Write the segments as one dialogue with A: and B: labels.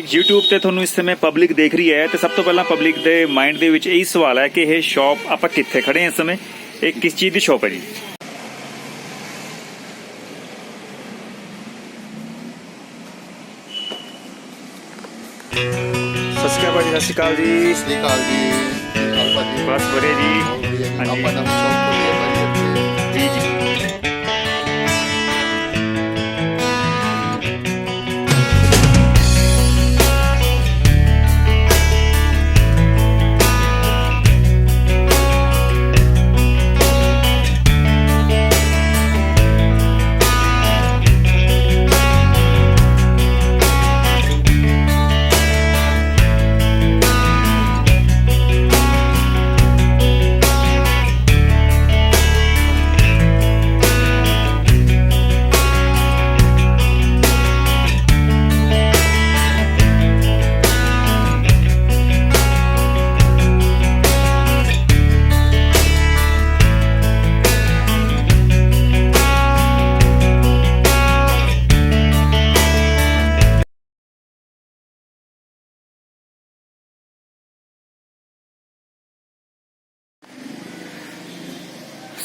A: YouTube ਤੇ ਤੁਹਾਨੂੰ ਇਸ ਸਮੇਂ ਪਬਲਿਕ ਦੇਖ ਰਹੀ ਹੈ ਤੇ ਸਭ ਤੋਂ ਪਹਿਲਾਂ ਪਬਲਿਕ ਦੇ ਮਾਈਂਡ ਦੇ ਵਿੱਚ ਇਹੀ ਸਵਾਲ ਹੈ ਕਿ ਇਹ ਸ਼ਾਪ ਆਪਾਂ ਕਿੱਥੇ ਖੜੇ ਹਾਂ ਇਸ ਸਮੇਂ? ਇਹ ਕਿਸ ਚੀਜ਼ ਦੀ ਸ਼ਾਪ ਹੈ ਜੀ? ਅਕਾਲ ਭਾਜੀ ਸਤਿ ਸ਼੍ਰੀ ਅਕਾਲ ਜੀ।
B: ਸਤਿ ਸ਼੍ਰੀ ਅਕਾਲ ਜੀ।
A: ਬਸ ਵਧੀਆ ਜੀ।
B: ਆਪਾਂ ਨਵਾਂ ਸ਼ੌਪ ਖੋਲਿਆ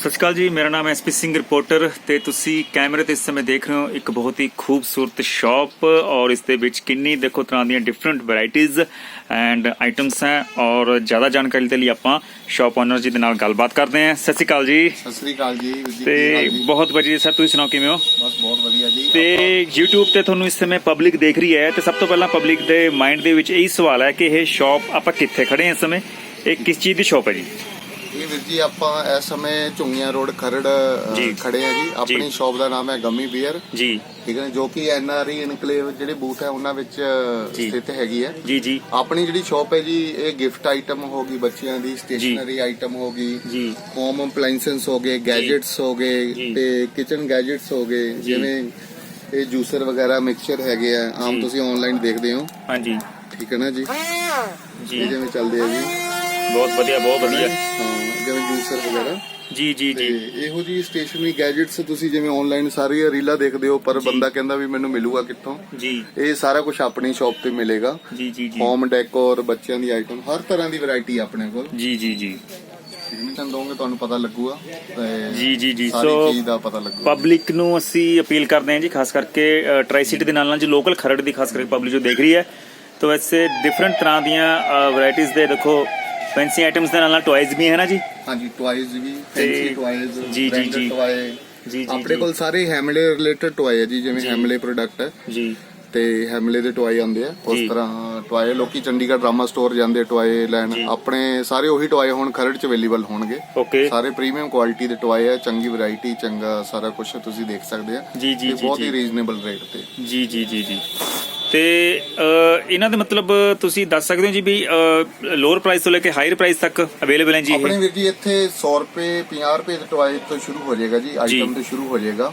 A: ਸਤਿ ਸ਼੍ਰੀ ਅਕਾਲ ਜੀ ਮੇਰਾ ਨਾਮ ਐਸਪੀ ਸਿੰਘ ਰਿਪੋਰਟਰ ਤੇ ਤੁਸੀਂ ਕੈਮਰੇ ਤੇ ਇਸ ਸਮੇਂ ਦੇਖ ਰਹੇ ਹੋ ਇੱਕ ਬਹੁਤ ਹੀ ਖੂਬਸੂਰਤ ਸ਼ਾਪ ਔਰ ਇਸ ਦੇ ਵਿੱਚ ਕਿੰਨੀ ਦੇਖੋ ਤਰ੍ਹਾਂ ਦੀਆਂ ਡਿਫਰੈਂਟ ਵੈਰਾਈਟੀਆਂ ਐਂਡ ਆਈਟਮਸ ਹੈ ਔਰ ਜ਼ਿਆਦਾ ਜਾਣਕਾਰੀ ਦੇ ਲਈ ਆਪਾਂ ਸ਼ਾਪ ਓਨਰ ਜੀ ਦੇ ਨਾਲ ਗੱਲਬਾਤ ਕਰਦੇ ਹਾਂ। ਸਤਿ ਸ਼੍ਰੀ ਅਕਾਲ ਜੀ।
B: ਸਤਿ ਸ਼੍ਰੀ ਅਕਾਲ ਜੀ
A: ਤੇ? ਬਹੁਤ ਵਧੀਆ ਸਰ ਤੁਸੀਂ ਸੁਣਾਓ ਕਿਵੇਂ ਹੋ?
B: ਬਸ ਬਹੁਤ ਵਧੀਆ ਜੀ।
A: ਤੇ YouTube ਤੇ ਤੁਹਾਨੂੰ ਇਸ ਸਮੇਂ ਪਬਲਿਕ ਦੇਖ ਰਹੀ ਹੈ ਤੇ ਸਭ ਤੋਂ ਪਹਿਲਾਂ ਪਬਲਿਕ ਦੇ ਮਾਈਂਡ ਦੇ ਵਿੱਚ ਇਹੀ ਸਵਾਲ ਹੈ ਕਿ ਇਹ ਸ਼ਾਪ ਆਪਾਂ ਕਿੱਥੇ ਖੜੇ ਹਾਂ ਇਸ ਸਮੇਂ? ਇਹ ਕਿਸ ਚੀਜ਼ ਦੀ ਸ਼ਾਪ ਹੈ ਜੀ?
B: ਇਹ ਵੀਰ ਜੀ ਆਪਾਂ ਇਸ ਸਮੇਂ ਝੁੰਗੀਆਂ ਰੋਡ ਖਰੜ
A: ਜੀ।
B: ਖੜੇ ਆ ਜੀ। ਆਪਣੀ ਸ਼ਾਪ ਦਾ ਨਾਮ ਹੈ ਗਮੀ ਬੀਅਰ।
A: ਜੀ।
B: ਠੀਕ ਹੈ ਜੋ ਕਿ ਐਨਆਰਈ ਇਨਕਲੇਵ ਜਿਹੜੇ ਬੂਥ ਹੈ ਉਹਨਾਂ ਵਿੱਚ ਅ,
A: ਜੀ।
B: ਸਥਿਤ ਹੈਗੀ ਹੈ।
A: ਜੀ ਜੀ।
B: ਆਪਣੀ ਜਿਹੜੀ ਸ਼ਾਪ ਹੈ ਜੀ ਇਹ ਗਿਫਟ ਆਈਟਮ ਹੋ ਗਈ ਬੱਚਿਆਂ ਦੀ ਸਟੇਸ਼ਨਰੀ ਆਈਟਮ ਹੋ ਗਈ।
A: ਜੀ।
B: ਹੋਮ ਅਪਲਾਈਐਂਸਸ ਹੋ ਗਏ ਗੈਜਟਸ ਹੋ ਗਏ
A: ਜੀ।
B: ਤੇ ਕਿਚਨ ਗੈਜਟਸ ਹੋ ਗਏ।
A: ਜੀ।
B: ਜਿਵੇਂ ਇਹ ਜੂਸਰ ਵਗੈਰਾ ਮਿਕਸਚਰ ਹੈਗੇ ਆ। ਆਮ
A: ਜੀ।
B: ਤੁਸੀਂ ਆਨਲਾਈਨ ਦੇਖਦੇ ਹੋ।
A: ਹਾਂਜੀ।
B: ਠੀਕ ਹੈ ਨਾ ਜੀ?
A: ਜੀ
B: ਜਿਵੇਂ ਚੱਲਦੇ ਆ ਜੀ।
A: ਬਹੁਤ ਵਧੀਆ ਬਹੁਤ ਵਧੀਆ।
B: ਹਾਂ ਜਿਵੇਂ ਜੂਸਰ ਵਗੈਰਾ।
A: ਜੀ ਜੀ ਜੀ।
B: ਇਹੋ ਜੀ ਸਟੇਸ਼ਨਰੀ ਗੈਜਟਸ ਤੁਸੀਂ ਜਿਵੇਂ ਆਨਲਾਈਨ ਸਾਰੀਆਂ ਰੀਲਾਂ ਦੇਖਦੇ ਹੋ ਪਰ ਬੰਦਾ ਕਹਿੰਦਾ ਵੀ ਮੈਨੂੰ ਮਿਲੂਗਾ ਕਿੱਥੋਂ?
A: ਜੀ।
B: ਇਹ ਸਾਰਾ ਕੁਝ ਆਪਣੀ ਸ਼ਾਪ ਤੇ ਮਿਲੇਗਾ।
A: ਜੀ ਜੀ ਜੀ।
B: ਹੋਮ ਡੈਕੋਰ ਬੱਚਿਆਂ ਦੀ ਆਈਟਮ ਹਰ ਤਰ੍ਹਾਂ ਦੀ ਵੈਰਾਈਟੀ ਆਪਣੇ ਕੋਲ।
A: ਜੀ ਜੀ ਜੀ।
B: ਐਡਮਿਸ਼ਨ ਦੋਗੇ ਤੁਹਾਨੂੰ ਪਤਾ ਲੱਗੂਗਾ।
A: ਜੀ ਜੀ ਜੀ। ਸੋ
B: ਚੀਜ਼ ਦਾ ਪਤਾ ਲੱਗੂਗਾ।
A: ਪਬਲਿਕ ਨੂੰ ਅਸੀਂ ਅਪੀਲ ਕਰਦੇ ਹਾਂ ਜੀ ਖਾਸ ਕਰਕੇ ਟਰਾਈ ਸਿਟੀ ਦੇ ਨਾਲ ਨਾਲ ਜੋ ਲੋਕਲ ਖਰੜ ਦੀ ਖਾਸ ਕਰਕੇ ਪਬਲਿਕ ਜੋ ਦੇਖ ਰਹੀ ਹੈ। ਤਾਂ ਵੈਸੇ ਡਿਫਰੈਂਟ ਤਰ੍ਹਾਂ ਦੀਆਂ ਵੈਰਾਈਟੀਆਂ ਦੇ ਦੇਖੋ ਫੈਂਸੀ ਆਈਟਮਸ ਦੇ ਨਾਲ ਨਾਲ ਟੌਇਜ਼ ਵੀ ਹੈ ਨਾ ਜੀ?
B: ਹਾਂਜੀ ਟੁਆਇਜ਼ ਵੀ ਫੈਂਸੀ ਟੁਆਇਜ਼
A: ਜੀ, ਜੀ, ਜੀ।
B: ਟੁਆਏ
A: ਜੀ ਜੀ
B: ਆਪਣੇ ਕੋਲ ਸਾਰੇ ਹੈਮਲੇ ਰਿਲੇਟਡ ਟੁਆਏ ਹੈ ਜੀ ਜਿਵੇਂ ਹੈਮਲੇ ਪ੍ਰੋਡਕਟ ਹੈ।
A: ਜੀ।
B: ਤੇ ਹੈਮਲੇ ਦੇ ਟੁਆਏ ਆਉਂਦੇ ਆ। ਉਸ
A: ਜੀ।
B: ਤਰ੍ਹਾਂ ਟੁਆਏ ਲੋਕੀ ਚੰਡੀਗੜ੍ਹ ਡਰਾਮਾ ਸਟੋਰ ਜਾਂਦੇ ਟੁਆਏ ਲੈਣ। ਆਪਣੇ ਸਾਰੇ ਉਹੀ ਟੁਆਏ ਹੁਣ ਖਰੜ ਚ ਅਵੇਲੇਬਲ ਹੋਣਗੇ।
A: ਓਕੇ
B: ਸਾਰੇ ਪ੍ਰੀਮੀਅਮ ਕੁਆਲਿਟੀ ਦੇ ਟੁਆਏ ਆ ਚੰਗੀ ਵੈਰਾਈਟੀ ਚੰਗਾ ਸਾਰਾ ਕੁਝ ਤੁਸੀਂ ਦੇਖ ਸਕਦੇ ਆ।
A: ਜੀ, ਜੀ,
B: ਤੇ
A: ਜੀ,
B: ਬਹੁਤ
A: ਜੀ।
B: ਹੀ ਰੀਜ਼ਨੇਬਲ ਰੇਟ ਤੇ।
A: ਜੀ ਜੀ ਜੀ ਜੀ। ਤੇ ਇਹਨਾਂ ਦੇ ਮਤਲਬ ਤੁਸੀਂ ਦੱਸ ਸਕਦੇ ਹੋ ਜੀ ਵੀ ਲੋਅਰ ਪ੍ਰਾਈਸ ਤੋਂ ਲੈ ਕੇ ਹਾਇਰ ਪ੍ਰਾਈਸ ਤੱਕ ਅਵੇਲੇਬਲ ਹੈ ਜੀ
B: ਆਪਣੇ ਵੀਰ ਜੀ ਇੱਥੇ 100 ਰੁਪਏ 50 ਰੁਪਏ ਦੇ ਟੁਆਏ ਤੋਂ ਸ਼ੁਰੂ ਹੋ ਜਾਏਗਾ ਜੀ ਆਈਟਮ ਤੋਂ ਸ਼ੁਰੂ ਹੋ ਜਾਏਗਾ।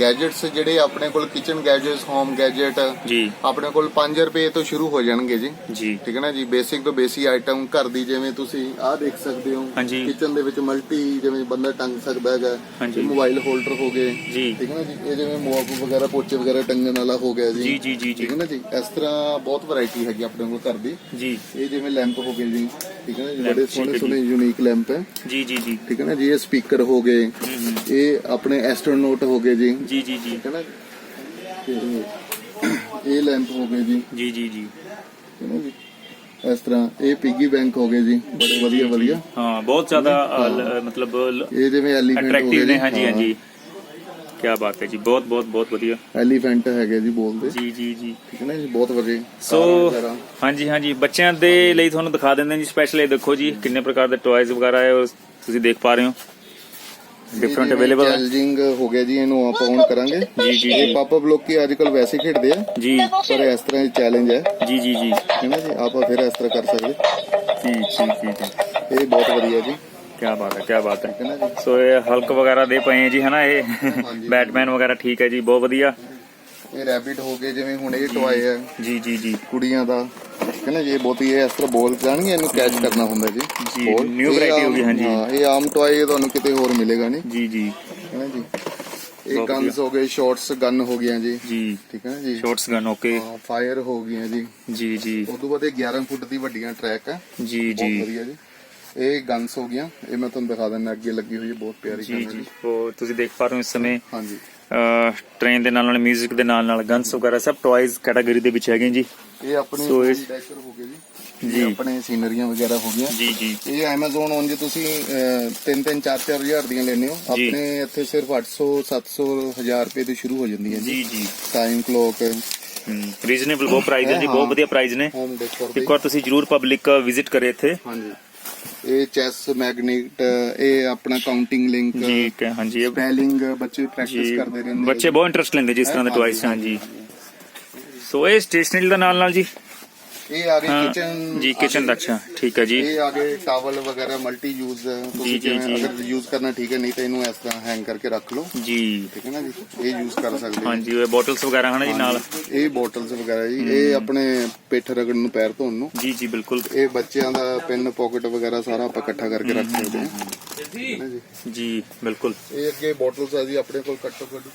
B: ਗੈਜਟਸ ਜਿਹੜੇ ਆਪਣੇ ਕੋਲ ਕਿਚਨ ਗੈਜਟਸ ਹੋਮ ਗੈਜਟ
A: ਜੀ।
B: ਆਪਣੇ ਕੋਲ 5 ਰੁਪਏ ਤੋਂ ਸ਼ੁਰੂ ਹੋ ਜਾਣਗੇ ਜੀ।
A: ਜੀ।
B: ਠੀਕ ਹੈ ਨਾ ਜੀ? ਬੇਸਿਕ ਤੋਂ ਬੇਸਿਕ ਆਈਟਮ ਘਰ ਦੀ ਜਿਵੇਂ ਤੁਸੀਂ ਆਹ ਦੇਖ ਸਕਦੇ ਹੋ। ਕਿਚਨ ਦੇ ਵਿੱਚ ਮਲਟੀ ਜਿਵੇਂ ਬੰਦਾ ਟੰਗ ਸਕਦਾ ਹੈਗਾ। ਮੋਬਾਈਲ ਹੋਲਡਰ ਹੋ ਗਏ। ਠੀਕ ਹੈ ਨਾ ਜੀ? ਇਹ ਜਿਵੇਂ ਮੋਪ ਵਗੈਰਾ ਪੋਚੇ ਵਗੈਰਾ ਟੰਗਣ ਵਾਲਾ ਹੋ ਗਿਆ ਜੀ।
A: ਜੀ ਜੀ ਜੀ
B: ਨਾ ਜੀ ਇਸ ਤਰ੍ਹਾਂ ਬਹੁਤ ਵੈਰਾਈਟੀ ਹੈਗੀ ਆਪਣੇ ਕੋਲ ਘਰ ਦੀ।
A: ਜੀ।
B: ਇਹ ਜਿਵੇਂ ਲੈਂਪ ਹੋ ਗਏ ਜੀ ਠੀਕ ਹੈ ਨਾ ਜੀ ਬੜੇ ਸੋਹਣੇ। ਸੋਹਣੇ ਯੂਨੀਕ ਲੈਂਪ ਹੈ।
A: ਜੀ ਜੀ ਜੀ।
B: ਠੀਕ ਹੈ ਨਾ ਜੀ ਇਹ ਸਪੀਕਰ ਹੋ ਗਏ ਇਹ ਆਪਣੇ ਐਸਟਰੋਨੋਟ ਹੋ ਗਏ ਜੀ।
A: ਜੀ ਜੀ ਜੀ।
B: ਠੀਕ ਹੈ ਨਾ ਇਹ ਲੈਂਪ ਹੋ ਗਏ ਜੀ।
A: ਜੀ ਜੀ ਜੀ।
B: ਠੀਕ ਹੈ ਨਾ ਜੀ ਇਸ ਤਰ੍ਹਾਂ ਇਹ ਪਿਗੀ ਬੈਂਕ ਹੋ ਗਏ ਜੀ ਬੜੇ ਵਧੀਆ ਵਧੀਆ।
A: ਹਾਂ ਬਹੁਤ ਜ਼ਿਆਦਾ ਮਤਲਬ
B: ਇਹ ਜਿਵੇਂ ਐਲੀਫੈਂਟ ਹੋ ਗਏ
A: ਨੇ
B: ਜੀ।
A: ਹਾਂਜੀ ਹਾਂਜੀ। ਕੀ ਬਾਤ ਹੈ ਜੀ ਬਹੁਤ ਬਹੁਤ ਬਹੁਤ ਵਧੀਆ।
B: ਐਲੀਫੈਂਟ ਹੈਗੇ ਜੀ ਬੋਲਦੇ
A: ਜੀ ਜੀ ਜੀ।
B: ਠੀਕ ਹੈ ਨਾ ਜੀ ਬਹੁਤ ਵਧੀਆ।
A: ਸੋ। ਹਾਂਜੀ ਹਾਂਜੀ ਬੱਚਿਆਂ ਦੇ ਲਈ ਤੁਹਾਨੂੰ ਦਿਖਾ ਦਿੰਦੇ ਹਾਂ ਜੀ ਸਪੈਸ਼ਲ ਇਹ ਦੇਖੋ ਜੀ ਕਿੰਨੇ ਪ੍ਰਕਾਰ ਦੇ ਟੌਇਜ਼ ਵਗੈਰਾ ਹੈ ਤੁਸੀਂ ਦੇਖ ਪਾ ਰਹੇ ਹੋ। ਡਿਫਰੈਂਟ ਅਵੇਲੇਬਲ ਹੈ।
B: ਚੈਲੰਜਿੰਗ ਹੋ ਗਿਆ ਜੀ ਇਹਨੂੰ ਆਪਾਂ ਔਨ ਕਰਾਂਗੇ।
A: ਜੀ, ਜੀ,
B: ਇਹ
A: ਜੀ।
B: ਪਾਪਅਪ ਲੋਕੀ ਅੱਜ ਕੱਲ ਵੈਸੇ ਖੇਡਦੇ ਆ
A: ਜੀ।
B: ਪਰ ਇਸ ਤਰ੍ਹਾਂ ਦੀ ਚੈਲੰਜ ਹੈ।
A: ਜੀ ਜੀ ਜੀ।
B: ਠੀਕ ਹੈ ਨਾ ਜੀ ਆਪਾਂ ਫਿਰ ਇਸ ਤਰ੍ਹਾਂ ਕਰ ਸਕਦੇ।
A: ਜੀ ਜੀ ਜੀ।
B: ਇਹ ਬਹੁਤ ਵਧੀਆ ਜੀ।
A: ਕੀ ਬਾਤ ਹੈ ਕੀ ਬਾਤ ਹੈ। ਸੋ ਇਹ ਹਲਕ ਵਗੈਰਾ ਦੇ ਪਏ ਜੀ ਹਨਾ ਇਹ। ਬੈਟਮੈਨ ਵਗੈਰਾ ਠੀਕ ਹੈ ਜੀ ਬਹੁਤ ਵਧੀਆ।
B: ਇਹ ਰੈਬਿਟ ਹੋ ਗਏ ਜਿਵੇਂ ਹੁਣ ਇਹ ਟੋਏ ਹੈ
A: ਜੀ ਜੀ ਜੀ।
B: ਕੁੜੀਆਂ ਦਾ। ਨਾ ਜੀ ਬਹੁਤ ਹੀ ਇਹ ਇਸ ਤਰ੍ਹਾਂ ਬੋਲ ਜਾਣਗੇ ਇਹਨੂੰ ਕੈਚ ਕਰਨਾ ਹੁੰਦਾ ਜੀ
A: ਜੀ, variety
B: ਆਮ-
A: ਹੋ ਗਈ, ਹਾਂਜੀ।
B: ਹਾਂ ਇਹ ਆਮ ਟੋਏ ਤੁਹਾਨੂੰ ਕਿਤੇ ਹੋਰ ਮਿਲੇਗਾ ਨਹੀਂ।
A: ਜੀ ਜੀ।
B: ਨਾ ਜੀ। ਇਹ
A: ਬਹੁਤ।
B: ਗਨਸ ਹੋ ਗਏ ਸ਼ਾਰਟਸ ਗਨ ਹੋ ਗਈਆਂ ਜੀ।
A: ਜੀ।
B: ਠੀਕ ਹੈ ਜੀ।
A: ਸ਼ਾਰਟਸ ਗਨ ਓਕੇ
B: ਫਾਇਰ ਹੋ ਗਈਆਂ ਜੀ।
A: ਜੀ ਜੀ।
B: ਉਸ ਤੋਂ ਬਾਅਦ ਇਹ 11 ਫੁੱਟ ਦੀ ਵੱਡੀਆਂ ਟਰੈਕ ਹੈ
A: ਜੀ
B: ਬਹੁਤ
A: ਜੀ।
B: ਵਧੀਆ ਜੀ। ਇਹ ਗਨਸ ਹੋ ਗਈਆਂ। ਇਹ ਮੈਂ ਤੁਹਾਨੂੰ ਦਿਖਾ ਦਿੰਦਾ ਅੱਗੇ ਲੱਗੀ ਹੋਈ ਹੈ ਬਹੁਤ ਪਿਆਰੀ
A: ਜੀ
B: ਹੈ
A: ਜੀ ਉਹ ਤੁਸੀਂ ਦੇਖ ਪਾ ਰਹੇ ਹੋ ਇਸ ਸਮੇਂ।
B: ਹਾਂਜੀ।
A: ਟ੍ਰੇਨ ਦੇ ਨਾਲ ਨਾਲ 뮤직 ਦੇ ਨਾਲ ਨਾਲ ਗਨਸ ਵਗੈਰਾ ਸਭ ਟੌਇਜ਼ ਕੈਟਾਗਰੀ ਦੇ ਵਿੱਚ ਹੈਗੇ ਜੀ।
B: ਇਹ ਆਪਣੇ ਡੈਕਰ ਹੋ ਗਏ ਜੀ।
A: ਜੀ।
B: ਆਪਣੇ ਸੀਨਰੀਆਂ ਵਗੈਰਾ ਹੋ ਗਈਆਂ।
A: ਜੀ ਜੀ।
B: ਇਹ Amazon on ਜੇ ਤੁਸੀਂ 3 3 4 4 ਹਜ਼ਾਰ ਦੀਆਂ ਲੈਣੇ ਹੋ। ਆਪਣੇ ਇੱਥੇ ਸਿਰਫ 800 700 1000 ਰੁਪਏ ਤੋਂ ਸ਼ੁਰੂ ਹੋ ਜਾਂਦੀਆਂ
A: ਜੀ। ਜੀ
B: ਟਾਈਮ ਕਲੌਕ
A: ਰੀਜ਼ਨੇਬਲ ਬਹੁਤ ਪ੍ਰਾਈਸ ਹੈ ਜੀ ਬਹੁਤ
B: ਹਾਂ।
A: ਵਧੀਆ ਪ੍ਰਾਈਸ ਨੇ। ਇੱਕ ਵਾਰ ਤੁਸੀਂ ਜਰੂਰ ਪਬਲਿਕ ਵਿਜ਼ਿਟ ਕਰੇ ਇੱਥੇ।
B: ਹਾਂਜੀ। ਇਹ ਚੈਸ ਮੈਗਨੇਟ ਇਹ ਆਪਣਾ ਕਾਊਂਟਿੰਗ ਲਿੰਕ
A: ਜੀ ਕਿ ਹਾਂਜੀ ਇਹ
B: ਸਪੈਲਿੰਗ ਬੱਚੇ ਪ੍ਰੈਕਟਿਸ
A: ਜੀ
B: ਕਰਦੇ ਰਹਿੰਦੇ
A: ਬੱਚੇ ਬਹੁਤ ਇੰਟਰਸਟ ਲੈਂਦੇ ਜੀ ਇਸ ਤਰ੍ਹਾਂ ਦੇ ਟੌਇਜ਼ ਹਾਂਜੀ। ਸੋ ਇਹ ਸਟੇਸ਼ਨਰੀ ਦਾ ਨਾਲ ਨਾਲ ਜੀ?
B: ਇਹ ਆ ਗਏ
A: ਹਾਂ,
B: ਕਿਚਨ
A: ਜੀ ਕਿਚਨ ਦਾ ਅੱਛਾ ਠੀਕ ਹੈ ਜੀ।
B: ਇਹ ਆ ਗਏ ਟਾਵਲ ਵਗੈਰਾ ਮਲਟੀ ਯੂਜ਼ ਤੁਸੀਂ
A: ਜੀ,
B: ਜਿਵੇਂ। ਅਗਰ ਯੂਜ਼ ਕਰਨਾ ਠੀਕ ਹੈ ਨਹੀਂ ਤਾਂ ਇਹਨੂੰ ਇਸ ਤਰ੍ਹਾਂ ਹੈਂਗ ਕਰਕੇ ਰੱਖ ਲਓ।
A: ਜੀ।
B: ਠੀਕ ਹੈ ਨਾ ਜੀ? ਇਹ ਯੂਜ਼ ਕਰ ਸਕਦੇ ਹੋ।
A: ਹਾਂਜੀ ਇਹ ਬੋਟਲਸ ਵਗੈਰਾ ਹਨ ਜੀ ਨਾਲ?
B: ਇਹ ਬੋਟਲਸ ਵਗੈਰਾ ਜੀ। ਇਹ ਆਪਣੇ ਪਿੱਠ ਰਗੜ ਨੂੰ ਪੈਰ ਧੋਣ ਨੂੰ।
A: ਜੀ ਜੀ ਬਿਲਕੁਲ।
B: ਇਹ ਬੱਚਿਆਂ ਦਾ ਪੈਨ ਪਾਕਟ ਵਗੈਰਾ ਸਾਰਾ ਆਪਾਂ ਇਕੱਠਾ ਕਰਕੇ ਰੱਖ ਸਕਦੇ ਹਾਂ। ਜੀ?
A: ਬਿਲਕੁਲ।
B: ਇਹ ਅੱਗੇ ਬੋਟਲਸ ਆ ਜੀ ਆਪਣੇ ਕੋਲ ਘੱਟੋ ਘੱਟ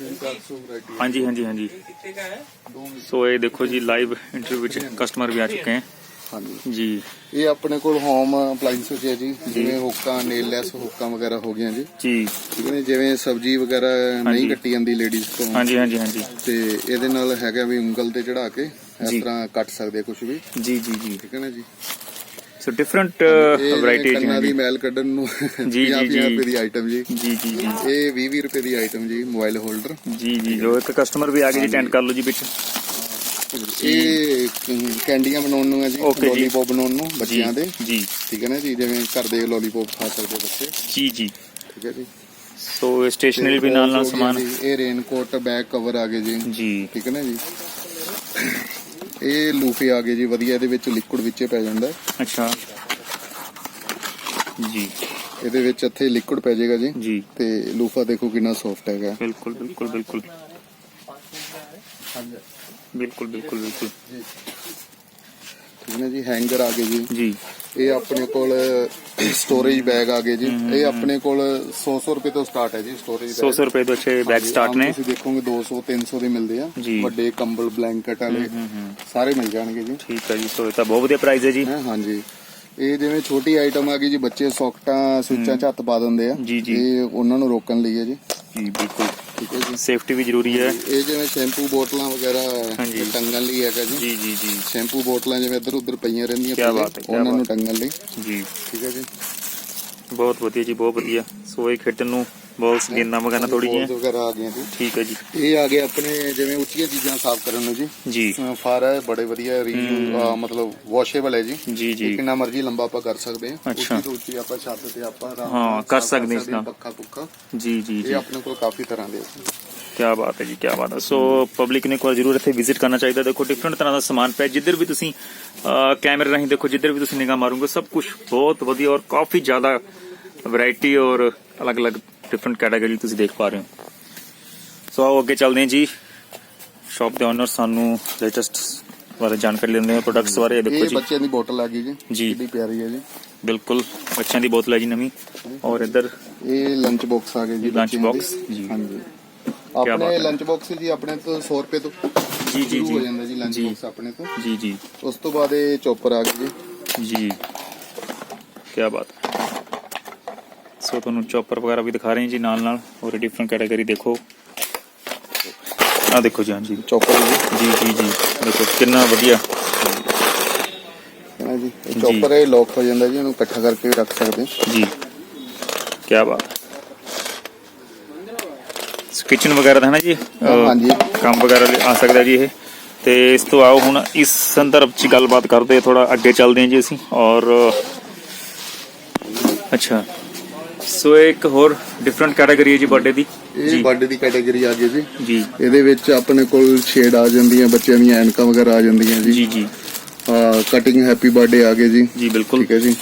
B: 300 ਵੈਰਾਈਟੀ
A: ਹਾਂਜੀ ਹਾਂਜੀ ਹਾਂਜੀ। ਸੋ ਇਹ ਦੇਖੋ ਜੀ ਲਾਈਵ ਇੰਟਰਵਿਊ ਵਿੱਚ ਕਸਟਮਰ ਵੀ ਆ ਚੁੱਕੇ ਹਨ
B: ਹਾਂਜੀ।
A: ਜੀ।
B: ਇਹ ਆਪਣੇ ਕੋਲ ਹੋਮ ਅਪਲਾਈਐਂਸਸ ਹੈ ਜੀ ਜਿਵੇਂ ਹੁੱਕਾਂ ਨੇਲ ਲੈਸ ਹੁੱਕਾਂ ਵਗੈਰਾ ਹੋ ਗਈਆਂ ਜੀ।
A: ਜੀ।
B: ਠੀਕ ਨਾ ਜਿਵੇਂ ਸਬਜ਼ੀ ਵਗੈਰਾ। ਨਹੀਂ ਕੱਟੀ ਜਾਂਦੀ ਲੇਡੀਜ਼ ਤੋਂ।
A: ਹਾਂਜੀ ਹਾਂਜੀ ਹਾਂਜੀ।
B: ਤੇ ਇਹਦੇ ਨਾਲ ਹੈਗਾ ਵੀ ਉਂਗਲ ਤੇ ਚੜਾ ਕੇ ਇਸ
A: ਜੀ।
B: ਤਰ੍ਹਾਂ ਕੱਟ ਸਕਦੇ ਕੁਝ ਵੀ।
A: ਜੀ ਜੀ ਜੀ।
B: ਠੀਕ ਹੈ ਨਾ ਜੀ।
A: ਸੋ ਡਿਫਰੈਂਟ ਵੈਰਾਈਟੀਜ਼
B: ਕੰਨਾਂ ਦੀ
A: ਜੀ
B: ਮੈਲ ਕੱਢਣ ਨੂੰ
A: ਜੀ,
B: 50
A: ਜੀ।
B: ਰੁਪਏ ਦੀ ਆਈਟਮ ਜੀ।
A: ਜੀ ਜੀ ਜੀ।
B: ਇਹ 20 20 ਰੁਪਏ ਦੀ ਆਈਟਮ ਜੀ ਮੋਬਾਈਲ ਹੋਲਡਰ
A: ਜੀ ਜੀ ਜੋ ਇੱਕ ਕਸਟਮਰ ਵੀ ਆ ਗਏ ਜੀ ਅਟੈਂਡ ਕਰ ਲਓ ਜੀ ਵਿੱਚ।
B: ਇਹ ਕੈਂਡੀਆਂ ਬਣਾਉਣ ਨੂੰ ਹੈ ਜੀ
A: ਜੀ।
B: ਲੋਲੀਪੌਪ ਬਣਾਉਣ ਨੂੰ ਬੱਚਿਆਂ ਦੇ।
A: ਜੀ।
B: ਠੀਕ ਹੈ ਨਾ ਜੀ ਜਿਵੇਂ ਘਰ ਦੇ ਲੋਲੀਪੌਪ ਖਾ ਸਕਦੇ ਬੱਚੇ।
A: ਜੀ ਜੀ।
B: ਠੀਕ ਹੈ ਜੀ।
A: ਸੋ ਸਟੇਸ਼ਨਰੀ ਵੀ ਨਾਲ ਨਾਲ ਸਮਾਨ।
B: ਜੀ, ਇਹ ਰੇਨਕੋਟ ਬੈਕ ਕਵਰ ਆ ਗਏ ਜੀ।
A: ਜੀ।
B: ਠੀਕ ਹੈ ਨਾ ਜੀ। ਇਹ ਲੂਫੇ ਆ ਗਏ ਜੀ ਵਧੀਆ ਇਹਦੇ ਵਿੱਚ ਲਿਕੁਇਡ ਵਿੱਚੇ ਪੈ ਜਾਂਦਾ।
A: ਅੱਛਾ। ਜੀ।
B: ਇਹਦੇ ਵਿੱਚ ਇੱਥੇ ਲਿਕੁਇਡ ਪੈ ਜਾਏਗਾ ਜੀ।
A: ਜੀ।
B: ਤੇ ਲੂਫਾ ਦੇਖੋ ਕਿੰਨਾ ਸੌਫਟ ਹੈਗਾ।
A: ਬਿਲਕੁਲ ਬਿਲਕੁਲ ਬਿਲਕੁਲ। ਬਿਲਕੁਲ ਬਿਲਕੁਲ ਬਿਲਕੁਲ।
B: ਠੀਕ ਹੈ ਜੀ ਹੈਂਗਰ ਆ ਗਏ ਜੀ।
A: ਜੀ।
B: ਇਹ ਆਪਣੇ ਕੋਲ ਸਟੋਰੇਜ ਬੈਗ ਆ ਗਏ ਜੀ। ਇਹ ਆਪਣੇ ਕੋਲ 100 100 ਰੁਪਏ ਤੋਂ ਸਟਾਰਟ ਹੈ ਜੀ ਸਟੋਰੇਜ
A: 100 100 ਰੁਪਏ ਤੋਂ ਅੱਛੇ ਬੈਗ ਸਟਾਰਟ ਨੇ।
B: ਤੁਸੀਂ ਦੇਖੋਗੇ 200 300 ਦੇ ਮਿਲਦੇ ਆ।
A: ਜੀ।
B: ਵੱਡੇ ਕੰਬਲ ਬਲੈਂਕਟ ਵਾਲੇ ਸਾਰੇ ਮਿਲ ਜਾਣਗੇ ਜੀ।
A: ਠੀਕ ਹੈ ਜੀ ਸੋ ਇਹ ਤਾਂ ਬਹੁਤ ਵਧੀਆ ਪ੍ਰਾਈਸ ਹੈ ਜੀ।
B: ਹੈਂ, ਹਾਂਜੀ। ਇਹ ਜਿਵੇਂ ਛੋਟੀ ਆਈਟਮ ਆ ਗਈ ਜੀ ਬੱਚੇ ਸੌਕਟਾਂ ਸਵਿੱਚਾਂ ਚ ਹੱਥ ਪਾ ਦਿੰਦੇ ਆ।
A: ਜੀ, ਜੀ।
B: ਇਹ ਉਹਨਾਂ ਨੂੰ ਰੋਕਣ ਲਈ ਹੈ ਜੀ।
A: ਜੀ ਬਿਲਕੁਲ।
B: ਠੀਕ ਹੈ ਜੀ।
A: ਸੇਫਟੀ ਵੀ ਜ਼ਰੂਰੀ ਹੈ।
B: ਇਹ ਜਿਵੇਂ ਸ਼ੈਂਪੂ ਬੋਤਲਾਂ ਵਗੈਰਾ
A: ਹਾਂਜੀ।
B: ਟੰਗਣ ਲਈ ਹੈਗਾ ਜੀ।
A: ਜੀ ਜੀ ਜੀ।
B: ਸ਼ੈਂਪੂ ਬੋਤਲਾਂ ਜਿਵੇਂ ਇੱਧਰ ਉੱਧਰ ਪਈਆਂ ਰਹਿੰਦੀਆਂ
A: ਕਿਆ ਬਾਤ ਹੈ, ਕਿਆ
B: ਉਹਨਾਂ ਨੂੰ
A: ਬਾਤ
B: ਟੰਗਣ ਲਈ।
A: ਜੀ।
B: ਠੀਕ ਹੈ ਜੀ।
A: ਬਹੁਤ ਵਧੀਆ ਜੀ ਬਹੁਤ ਵਧੀਆ। ਸੋ ਇਹ ਖੇਡਣ ਨੂੰ ਬਾਲਸ ਗੇਂਦਾਂ ਵਗੈਰਾ ਥੋੜੀ
B: Balls
A: ਜਿਹੀ
B: ਵਗੈਰਾ ਆ ਗਈਆਂ ਜੀ।
A: ਠੀਕ ਹੈ ਜੀ।
B: ਇਹ ਆ ਗਏ ਆਪਣੇ ਜਿਵੇਂ ਉੱਚੀਆਂ ਚੀਜ਼ਾਂ ਸਾਫ਼ ਕਰਨ ਨੂੰ ਜੀ।
A: ਜੀ।
B: ਫਾਰ ਹੈ ਬੜੇ ਵਧੀਆ ਰੀਯੂ ਮਤਲਬ ਵਾਸ਼ੇਬਲ ਹੈ ਜੀ।
A: ਜੀ ਜੀ।
B: ਇਹ ਕਿੰਨਾ ਮਰਜ਼ੀ ਲੰਬਾ ਆਪਾਂ ਕਰ ਸਕਦੇ ਹਾਂ।
A: ਅੱਛਾ।
B: ਉੱਚੀ ਤੋਂ ਉੱਚੀ ਆਪਾਂ ਛੱਤ ਤੇ ਆਪਾਂ ਆਰਾਮ
A: ਹਾਂ,
B: ਨਾਲ
A: ਕਰ
B: ਸਾਫ਼
A: ਸਕਦੇ ਇਸ ਨਾਲ।
B: ਪੱਖਾ ਪੁੱਖਾ।
A: ਜੀ ਜੀ
B: ਇਹ
A: ਜੀ।
B: ਆਪਣੇ ਕੋਲ ਕਾਫੀ ਤਰ੍ਹਾਂ ਦੇ
A: ਕੀ ਬਾਤ ਹੈ ਜੀ ਕੀ ਬਾਤ ਹੈ। ਸੋ ਪਬਲਿਕ ਨੇ ਇੱਕ ਵਾਰ ਜ਼ਰੂਰ ਇੱਥੇ ਵਿਜ਼ਿਟ ਕਰਨਾ ਚਾਹੀਦਾ। ਦੇਖੋ ਡਿਫਰੈਂਟ ਤਰ੍ਹਾਂ ਦਾ ਸਮਾਨ ਪਿਆ। ਜਿੱਧਰ ਵੀ ਤੁਸੀਂ ਅਹ, ਕੈਮਰੇ ਰਾਹੀਂ ਦੇਖੋ ਜਿੱਧਰ ਵੀ ਤੁਸੀਂ ਨਿਗਾਹ ਮਾਰੋਗੇ ਸਭ ਕੁਝ ਬਹੁਤ ਵਧੀਆ ਔਰ ਕਾਫੀ ਜ਼ਿਆਦਾ ਵੈਰਾਈਟੀ ਔਰ ਅਲੱਗ-ਅਲੱਗ ਡਿਫਰੈਂਟ ਕੈਟਾਗਰੀ ਤੁਸੀਂ ਦੇਖ ਪਾ ਰਹੇ ਹੋ। ਸੋ ਆਓ ਅੱਗੇ ਚੱਲਦੇ ਹਾਂ ਜੀ। ਸ਼ਾਪ ਦੇ ਓਨਰ ਸਾਨੂੰ ਲੇਟੈਸਟ ਬਾਰੇ ਜਾਣਕਾਰੀ ਲੈਂਦੇ ਆ ਪ੍ਰੋਡਕਟਸ ਬਾਰੇ। ਇਹ ਦੇਖੋ
B: ਇਹ
A: ਜੀ।
B: ਬੱਚਿਆਂ ਦੀ ਬੋਤਲ ਆ ਗਈ ਜੀ।
A: ਜੀ।
B: ਕਿੰਨੀ ਪਿਆਰੀ ਹੈ ਜੀ।
A: ਬਿਲਕੁਲ ਬੱਚਿਆਂ ਦੀ ਬੋਤਲ ਹੈ ਜੀ ਨਵੀਂ। ਔਰ ਇੱਧਰ
B: ਇਹ ਲੰਚ ਬਾਕਸ ਆ ਗਏ ਜੀ
A: ਲੰਚ। ਬਾਕਸ, ਜੀ।
B: ਹਾਂਜੀ। ਆਪਣੇ
A: ਹੈ।
B: ਲੰਚ ਬਾਕਸ ਜੀ ਆਪਣੇ ਤੋਂ 100 ਰੁਪਏ ਤੋਂ
A: ਜੀ ਜੀ
B: ਸ਼ੁਰੂ ਹੋ
A: ਜੀ
B: ਜਾਂਦਾ ਜੀ ਲੰਚ
A: ਜੀ।
B: ਬਾਕਸ ਆਪਣੇ ਤੋਂ।
A: ਜੀ ਜੀ।
B: ਉਸ ਤੋਂ ਬਾਅਦ ਇਹ ਚੌਪਰ ਆ ਗਈ ਜੀ।
A: ਜੀ। ਕੀ ਬਾਤ ਹੈ। ਸੋ ਤੁਹਾਨੂੰ ਚੌਪਰ ਵਗੈਰਾ ਵੀ ਦਿਖਾ ਰਹੇ ਹਾਂ ਜੀ ਨਾਲ ਨਾਲ। ਹੋਰ ਡਿਫਰੈਂਟ ਕੈਟਾਗਰੀ ਦੇਖੋ। ਆ ਦੇਖੋ ਜੀ
B: ਚੌਪਰ ਜੀ।
A: ਜੀ ਜੀ ਦੇਖੋ ਕਿੰਨਾ ਵਧੀਆ।
B: ਹੈ ਜੀ। ਚੌਪਰ ਇਹ ਲੋਕ ਹੋ ਜਾਂਦਾ ਜੀ ਇਹਨੂੰ ਇਕੱਠਾ ਕਰਕੇ ਵੀ ਰੱਖ ਸਕਦੇ।
A: ਜੀ। ਕੀ ਬਾਤ। ਕਿਚਨ ਵਗੈਰਾ ਦਾ ਹੈ ਨਾ ਜੀ?
B: ਹਾਂਜੀ।
A: ਕੰਮ ਵਗੈਰਾ ਲਈ ਆ ਸਕਦਾ ਜੀ ਇਹ। ਤੇ ਇਸ ਤੋਂ ਆਓ ਹੁਣ ਇਸ ਸੰਦਰਭ 'ਚ ਗੱਲਬਾਤ ਕਰਦੇ ਥੋੜਾ ਅੱਗੇ ਚੱਲਦੇ ਹਾਂ ਜੀ ਅਸੀਂ। ਔਰ ਅੱਛਾ। ਸੋ ਇਹ ਇੱਕ ਹੋਰ ਡਿਫਰੈਂਟ ਕੈਟਾਗਰੀ ਹੈ ਜੀ ਬਰਥਡੇ ਦੀ।
B: ਇਹ ਬਰਥਡੇ ਦੀ ਕੈਟਾਗਰੀ ਆ ਗਈ ਜੀ।
A: ਜੀ।
B: ਇਹਦੇ ਵਿੱਚ ਆਪਣੇ ਕੋਲ ਸ਼ੇਡ ਆ ਜਾਂਦੀਆਂ ਬੱਚਿਆਂ ਦੀਆਂ ਐਨਕਾਂ ਵਗੈਰਾ ਆ ਜਾਂਦੀਆਂ ਜੀ।
A: ਜੀ ਜੀ।
B: ਕਟਿੰਗ ਹੈਪੀ ਬਰਥਡੇ ਆ ਗਏ ਜੀ।
A: ਜੀ ਬਿਲਕੁਲ।
B: ਠੀਕ ਹੈ ਜੀ।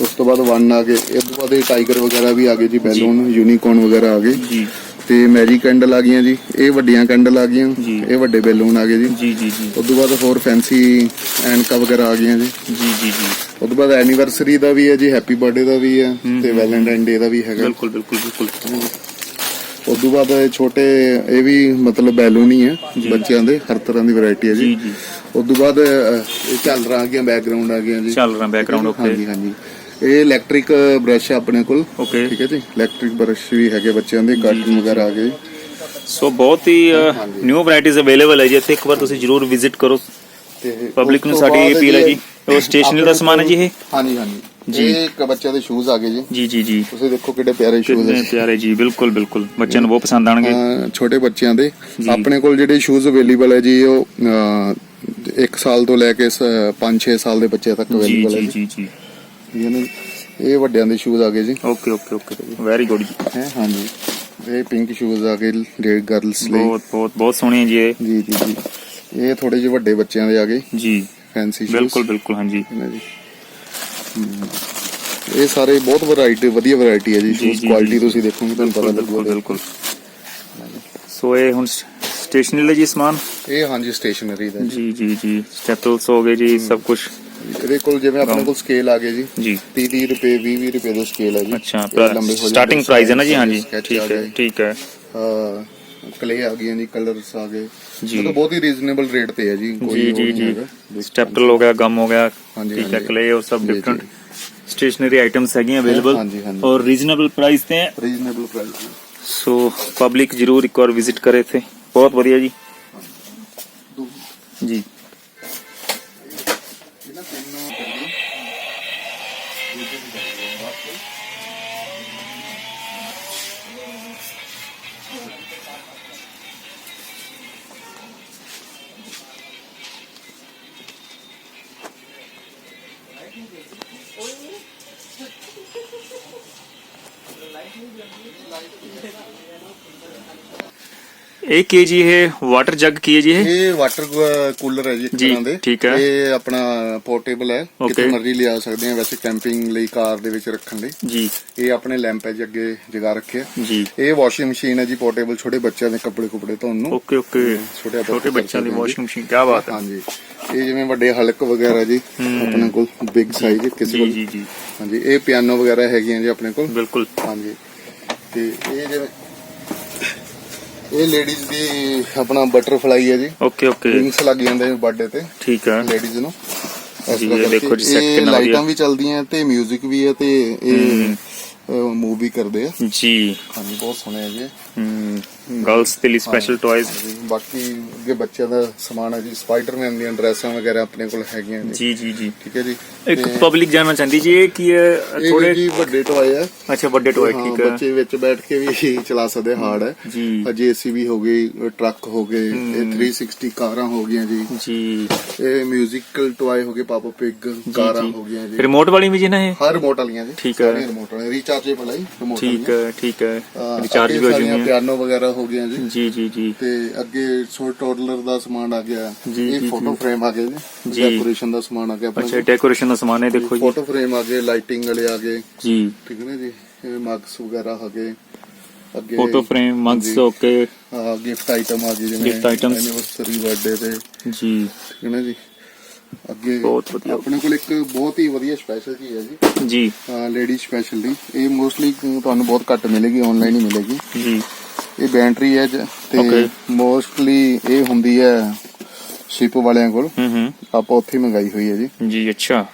B: ਉਸ ਤੋਂ ਬਾਅਦ ਵਨ ਆ ਗਏ। ਇਸ ਤੋਂ ਬਾਅਦ ਇਹ ਟਾਈਗਰ ਵਗੈਰਾ ਵੀ ਆ ਗਏ ਜੀ ਬੈਲੂਨ ਯੂਨੀਕੋਰਨ ਵਗੈਰਾ ਆ ਗਏ।
A: ਜੀ।
B: ਤੇ ਮੈਜਿਕ ਕੈਂਡਲ ਆ ਗਈਆਂ ਜੀ ਇਹ ਵੱਡੀਆਂ ਕੈਂਡਲ ਆ ਗਈਆਂ
A: ਜੀ।
B: ਇਹ ਵੱਡੇ ਬੈਲੂਨ ਆ ਗਏ ਜੀ।
A: ਜੀ ਜੀ ਜੀ।
B: ਉਸ ਤੋਂ ਬਾਅਦ ਹੋਰ ਫੈਂਸੀ ਐਨਕਾਂ ਵਗੈਰਾ ਆ ਗਈਆਂ ਜੀ।
A: ਜੀ ਜੀ ਜੀ।
B: ਉਸ ਤੋਂ ਬਾਅਦ ਐਨੀਵਰਸਰੀ ਦਾ ਵੀ ਹੈ ਜੀ ਹੈਪੀ ਬਰਥਡੇ ਦਾ ਵੀ ਹੈ ਤੇ ਵੈਲੈਂਟਾਈਨ ਡੇ ਦਾ ਵੀ ਹੈਗਾ।
A: ਬਿਲਕੁਲ ਬਿਲਕੁਲ ਬਿਲਕੁਲ।
B: ਉਸ ਤੋਂ ਬਾਅਦ ਇਹ ਛੋਟੇ ਇਹ ਵੀ ਮਤਲਬ ਬੈਲੂਨ ਹੀ ਹੈ ਬੱਚਿਆਂ ਦੇ ਹਰ ਤਰ੍ਹਾਂ ਦੀ ਵੈਰਾਈਟੀ ਹੈ ਜੀ।
A: ਜੀ, ਜੀ।
B: ਉਸ ਤੋਂ ਬਾਅਦ ਅਹ, ਇਹ ਚੱਲ ਰਹਾ ਆ ਗਿਆ ਬੈਕਗ੍ਰਾਉਂਡ ਆ ਗਿਆ ਜੀ।
A: ਚੱਲ ਰਿਹਾ ਬੈਕਗ੍ਰਾਉਂਡ ਓਕੇ
B: ਹਾਂਜੀ ਹਾਂਜੀ। ਇਹ ਇਲੈਕਟ੍ਰਿਕ ਬ੍ਰਸ਼ ਹੈ ਆਪਣੇ ਕੋਲ।
A: ਓਕੇ
B: ਠੀਕ ਹੈ ਜੀ? ਇਲੈਕਟ੍ਰਿਕ ਬ੍ਰਸ਼ ਵੀ ਹੈਗੇ ਬੱਚਿਆਂ ਦੇ ਕਾਰਟੂਨ ਵਗੈਰਾ ਆ ਗਏ।
A: ਸੋ ਬਹੁਤ ਹੀ ਨਿਊ ਵੈਰਾਈਟੀਜ਼ ਅਵੇਲੇਬਲ ਹੈ ਜੀ। ਇੱਥੇ ਇੱਕ ਵਾਰ ਤੁਸੀਂ ਜਰੂਰ ਵਿਜ਼ਿਟ ਕਰੋ।
B: ਤੇ
A: ਪਬਲਿਕ ਨੂੰ
B: ਤੋਂ
A: ਸਾਡੀ
B: ਬਾਅਦ
A: ਅਪੀਲ ਹੈ
B: ਜੀ
A: ਉਹ ਸਟੇਸ਼ਨਰੀ ਦਾ ਸਮਾਨ ਹੈ ਜੀ ਇਹ?
B: ਹਾਂਜੀ ਹਾਂਜੀ।
A: ਜੀ।
B: ਇਹ ਇੱਕ ਬੱਚਿਆਂ ਦੇ ਸ਼ੂਜ਼ ਆ ਗਏ ਜੀ।
A: ਜੀ ਜੀ ਜੀ।
B: ਤੁਸੀਂ ਦੇਖੋ ਕਿੱਡੇ ਪਿਆਰੇ ਸ਼ੂਜ਼
A: ਕਿੰਨੇ ਪਿਆਰੇ ਜੀ ਬਿਲਕੁਲ ਬਿਲਕੁਲ। ਬੱਚਿਆਂ ਨੂੰ ਬਹੁਤ ਪਸੰਦ ਆਣਗੇ
B: ਅਹ ਛੋਟੇ ਬੱਚਿਆਂ ਦੇ। ਆਪਣੇ ਕੋਲ ਜਿਹੜੇ ਸ਼ੂਜ਼ ਅਵੇਲੇਬਲ ਹੈ ਜੀ ਉਹ 1 ਸਾਲ ਤੋਂ ਲੈ ਕੇ 5-6 ਸਾਲ ਦੇ ਬੱਚੇ ਤੱਕ
A: ਜੀ
B: ਅਵੇਲੇਬਲ ਹੈ
A: ਜੀ
B: ਜੀ।
A: ਜੀ ਜੀ।
B: ਠੀਕ ਹੈ ਨਾ ਜੀ? ਇਹ ਵੱਡਿਆਂ ਦੇ ਸ਼ੂਜ਼ ਆ ਗਏ ਜੀ।
A: Okay okay okay very good ਜੀ।
B: ਹੈ ਹਾਂਜੀ। ਇਹ ਪਿੰਕ ਸ਼ੂਜ਼ ਆ ਗਏ ਡੇ ਗਰਲਸ ਲਈ।
A: ਬਹੁਤ ਬਹੁਤ ਬਹੁਤ ਸੋਹਣੇ ਜੀ ਇਹ।
B: ਜੀ ਜੀ ਜੀ। ਇਹ ਥੋੜੇ ਜਿਹੇ ਵੱਡੇ ਬੱਚਿਆਂ ਦੇ ਆ ਗਏ।
A: ਜੀ।
B: ਫੈਂਸੀ ਸ਼ੂਜ਼
A: ਬਿਲਕੁਲ ਬਿਲਕੁਲ ਹਾਂਜੀ।
B: ਜੀ ਇਹ ਸਾਰੇ ਬਹੁਤ ਵੈਰਾਈਟੀ ਵਧੀਆ ਵੈਰਾਈਟੀ ਹੈ ਜੀ। Shoes
A: quality.
B: ਤੁਸੀਂ ਦੇਖੋਗੇ ਤੁਹਾਨੂੰ ਪਤਾ ਲੱਗੂਗਾ।
A: ਬਿਲਕੁਲ ਸੋ ਇਹ ਹੁਣ ਸਟੇਸ਼ਨਰੀ ਲਈ ਜੀ ਸਮਾਨ?
B: ਇਹ ਹਾਂਜੀ ਸਟੇਸ਼ਨਰੀ ਦਾ ਜੀ।
A: ਜੀ ਜੀ ਸਟੈਪਲਸ ਹੋ ਗਏ ਜੀ ਸਭ ਕੁਝ
B: ਇਹਦੇ ਕੋਲ ਜਿਵੇਂ ਆਪਣੇ ਕੋਲ ਸਕੇਲ ਆ ਗਏ ਜੀ।
A: ਜੀ।
B: 30 30 ਰੁਪਏ 20 20 ਰੁਪਏ ਦੇ ਸਕੇਲ ਹੈ ਜੀ।
A: ਅੱਛਾ
B: ਇਹ ਲੰਬੇ ਹੋ ਜਾਂਦੇ
A: ਸਟਾਰਟਿੰਗ ਪ੍ਰਾਈਸ ਹੈ ਨਾ ਜੀ ਹਾਂਜੀ।
B: sketch
A: ਠੀਕ
B: ਆ
A: ਹੈ
B: ਗਏ।
A: ਠੀਕ ਹੈ।
B: ਹਾਂ ਕਲੇ ਆ ਗਈਆਂ ਜੀ ਕਲਰਸ ਆ ਗਏ।
A: ਜੀ।
B: ਮਤਲਬ ਬਹੁਤ ਹੀ ਰੀਜ਼ਨੇਬਲ ਰੇਟ ਤੇ ਹੈ ਜੀ
A: ਜੀ
B: ਉਹ
A: ਜੀ
B: ਨਹੀਂ
A: ਜੀ।
B: ਹੈਗਾ।
A: ਸਟੈਪਲ ਹੋ ਗਿਆ ਗਮ ਹੋ ਗਿਆ
B: ਹਾਂਜੀ,
A: ਠੀਕ ਹੈ
B: ਹਾਂਜੀ।
A: ਕਲੇ ਉਹ ਸਭ
B: ਜੀ,
A: ਡਿਫਰੈਂਟ
B: ਜੀ।
A: ਸਟੇਸ਼ਨਰੀ ਆਈਟਮਸ ਹੈਗੀਆਂ ਅਵੇਲੇਬਲ
B: ਹਾਂਜੀ, ਹਾਂਜੀ।
A: ਔਰ ਰੀਜ਼ਨੇਬਲ ਪ੍ਰਾਈਸ ਤੇ ਹੈ।
B: ਰੀਜ਼ਨੇਬਲ ਪ੍ਰਾਈਸ
A: ਸੋ ਪਬਲਿਕ ਜਰੂਰ ਇੱਕ ਵਾਰ ਵਿਜ਼ਿਟ ਕਰੇ ਇੱਥੇ। ਬਹੁਤ ਵਧੀਆ ਜੀ। ਜੀ। ਇਹ ਕੀ ਜੀ ਇਹ ਵਾਟਰ ਜੱਗ ਕੀ ਹੈ ਜੀ ਇਹ?
B: ਇਹ ਵਾਟਰ ਕੂਲਰ ਹੈ ਜੀ ਇੱਕ
A: ਜੀ,
B: ਤਰ੍ਹਾਂ ਦੇ।
A: ਠੀਕ ਹੈ।
B: ਇਹ ਆਪਣਾ ਪੋਰਟੇਬਲ ਹੈ।
A: Okay.
B: ਕਿਤੇ ਮਰਜ਼ੀ ਲਿਆ ਸਕਦੇ ਆ ਵੈਸੇ ਕੈਂਪਿੰਗ ਲਈ ਕਾਰ ਦੇ ਵਿੱਚ ਰੱਖਣ ਲਈ।
A: ਜੀ।
B: ਇਹ ਆਪਣੇ ਲੈਂਪ ਹੈ ਜੀ ਅੱਗੇ ਜਗਾ ਰੱਖਿਆ
A: ਜੀ।
B: ਇਹ ਵਾਸ਼ਿੰਗ ਮਸ਼ੀਨ ਹੈ ਜੀ ਪੋਰਟੇਬਲ ਛੋਟੇ ਬੱਚਿਆਂ ਦੇ ਕੱਪੜੇ ਕੁਪੜੇ ਧੋਣ ਨੂੰ।
A: ਓਕੇ ਓਕੇ
B: ਛੋਟੇ ਆਪਾਂ
A: ਛੋਟੇ ਬੱਚਿਆਂ ਦੀ ਵਾਸ਼ਿੰਗ ਮਸ਼ੀਨ ਕੀ ਬਾਤ ਹੈ।
B: ਹਾਂਜੀ। ਇਹ ਜਿਵੇਂ ਵੱਡੇ ਹਲਕ ਵਗੈਰਾ ਜੀ ਆਪਣੇ ਕੋਲ ਬਿਗ ਸਾਈਜ਼ ਕਿਸੇ
A: ਜੀ
B: ਕੋਲ।
A: ਜੀ ਜੀ
B: ਹਾਂਜੀ ਇਹ ਪਿਆਨੋ ਵਗੈਰਾ ਹੈਗੀਆਂ ਜੀ ਆਪਣੇ ਕੋਲ।
A: ਬਿਲਕੁਲ।
B: ਹਾਂਜੀ। ਤੇ ਇਹ ਜਿਵੇਂ ਇਹ ਲੇਡੀਜ਼ ਦੀ ਆਪਣਾ ਬਟਰਫਲਾਈ ਹੈ ਜੀ।
A: ਓਕੇ ਓਕੇ
B: ਵਿੰਗਸ ਲੱਗ ਜਾਂਦੇ ਨੇ ਬਰਥਡੇ ਤੇ।
A: ਠੀਕ ਹੈ।
B: ਲੇਡੀਜ਼ ਨੂੰ।
A: ਜੀ, ਇਹ ਦੇਖੋ ਜੀ,
B: ਇਹ
A: ਕਿੰਨਾ
B: ਲਾਈਟਾਂ। ਵੀ ਚੱਲਦੀਆਂ ਤੇ 뮤직 ਵੀ ਹੈ ਤੇ ਇਹ ਮੂਵ ਕਰਦੇ ਆ।
A: ਜੀ।
B: ਹਾਂਜੀ ਬਹੁਤ ਸੋਹਣੇ ਹੈ ਜੀ
A: ਗਰਲਸ ਦੇ ਲਈ ਸਪੈਸ਼ਲ ਟੌਇਜ਼
B: ਬਾਕੀ ਅੱਗੇ ਬੱਚਿਆਂ ਦਾ ਸਮਾਨ ਹੈ ਜੀ ਸਪਾਈਡਰਮੈਨ ਦੀਆਂ ਡਰੈਸਾਂ ਵਗੈਰਾ ਆਪਣੇ ਕੋਲ ਹੈਗੀਆਂ ਜੀ।
A: ਜੀ ਜੀ ਜੀ।
B: ਠੀਕ ਹੈ ਜੀ।
A: ਇੱਕ ਪਬਲਿਕ ਜਾਨਣਾ ਚਾਹੁੰਦੀ ਜੀ ਇਹ ਕੀ ਹੈ? ਥੋੜੇ
B: ਜੀ ਵੱਡੇ ਟੋਏ ਆ
A: ਅੱਛਾ ਵੱਡੇ ਟੌਏ
B: ਹਾਂ,
A: ਠੀਕ ਹੈ।
B: ਬੱਚੇ ਵਿੱਚ ਬੈਠ ਕੇ ਵੀ ਚਲਾ ਸਕਦੇ ਹਾਰਡ। ਹੈ
A: ਜੀ
B: ਜੀਸੀਬੀ ਹੋ ਗਈ ਟਰੱਕ ਹੋ ਗਏ ਇਹ 360 ਕਾਰਾਂ ਹੋ ਗਈਆਂ ਜੀ।
A: ਜੀ।
B: ਇਹ ਮਿਊਜ਼ੀਕਲ ਟੋਏ ਹੋ ਗਏ ਪਾਪਾ ਪਿਗ ਕਾਰਾਂ ਹੋ ਗਈਆਂ ਜੀ।
A: ਰਿਮੋਟ ਵਾਲੀ ਵੀ ਜੀ ਨਾ ਇਹ?
B: ਹਰ ਰਿਮੋਟ ਵਾਲੀਆਂ ਜੀ
A: ਠੀਕ ਹੈ।
B: ਰਿਮੋਟ ਰੀਚਾਰਜੇਬਲ ਹੈ ਰਿਮੋਟ
A: ਠੀਕ ਹੈ ਠੀਕ ਹੈ। ਰਿਚਾਰਜ ਵੀ ਹੋ ਜਾਂਦੀ ਹੈ
B: ਪਿਆਨੋ ਵਗੈਰਾ ਹੋ ਗਿਆ ਜੀ।
A: ਜੀ ਜੀ ਜੀ।
B: ਤੇ ਅੱਗੇ ਛੋਟ ਟੋਡਲਰ ਦਾ ਸਮਾਨ ਆ ਗਿਆ।
A: ਜੀ,
B: ਇਹ
A: ਜੀ,
B: ਫੋਟੋ
A: ਜੀ।
B: ਫਰੇਮ ਆ ਗਏ
A: ਜੀ।
B: ਜੀ। ਡੈਕੋਰੇਸ਼ਨ ਦਾ ਸਮਾਨ ਆ ਗਿਆ
A: ਅੱਛਾ ਡੈਕੋਰੇਸ਼ਨ ਦਾ ਸਮਾਨ ਹੈ ਦੇਖੋ ਜੀ।
B: ਫੋਟੋ ਫਰੇਮ ਆ ਗਏ ਲਾਈਟਿੰਗ ਵਾਲੇ ਆ ਗਏ।
A: ਜੀ।
B: ਠੀਕ ਹੈ ਨਾ ਜੀ? ਮਗਸ ਵਗੈਰਾ ਆ ਗਏ। ਅੱਗੇ
A: ਫੋਟੋ ਫਰੇਮ ਮਗਸ
B: ਹਾਂਜੀ।
A: ਓਕੇ
B: ਗਿਫਟ ਆਈਟਮ ਆ ਗਈ ਜਿਵੇਂ
A: Gift items।
B: ਐਨੀਵਰਸਰੀ ਬਰਥਡੇ ਤੇ।
A: ਜੀ।
B: ਠੀਕ ਹੈ ਨਾ ਜੀ? ਅੱਗੇ
A: ਬਹੁਤ ਵਧੀਆ।
B: ਆਪਣੇ ਕੋਲ ਇੱਕ ਬਹੁਤ ਹੀ ਵਧੀਆ ਸਪੈਸ਼ਲ ਚੀਜ਼ ਹੈ ਜੀ।
A: ਜੀ।
B: ਲੇਡੀ ਸਪੈਸ਼ਲ ਦੀ। ਇਹ ਮੋਸਟਲੀ ਤੁਹਾਨੂੰ ਬਹੁਤ ਘੱਟ ਮਿਲੇਗੀ ਆਨਲਾਈਨ ਹੀ ਮਿਲੇਗੀ।
A: ਜੀ।
B: ਇਹ ਬੈਟਰੀ ਹੈ ਤੇ. ਮੋਸਟਲੀ ਇਹ ਹੁੰਦੀ ਹੈ ਸ਼ਿਪ ਵਾਲਿਆਂ ਕੋਲ।
A: ਹੂੰ ਹੂੰ।
B: ਆਪਾਂ ਉੱਥੇ ਮੰਗਾਈ ਹੋਈ ਹੈ ਜੀ।
A: ਜੀ ਅੱਛਾ।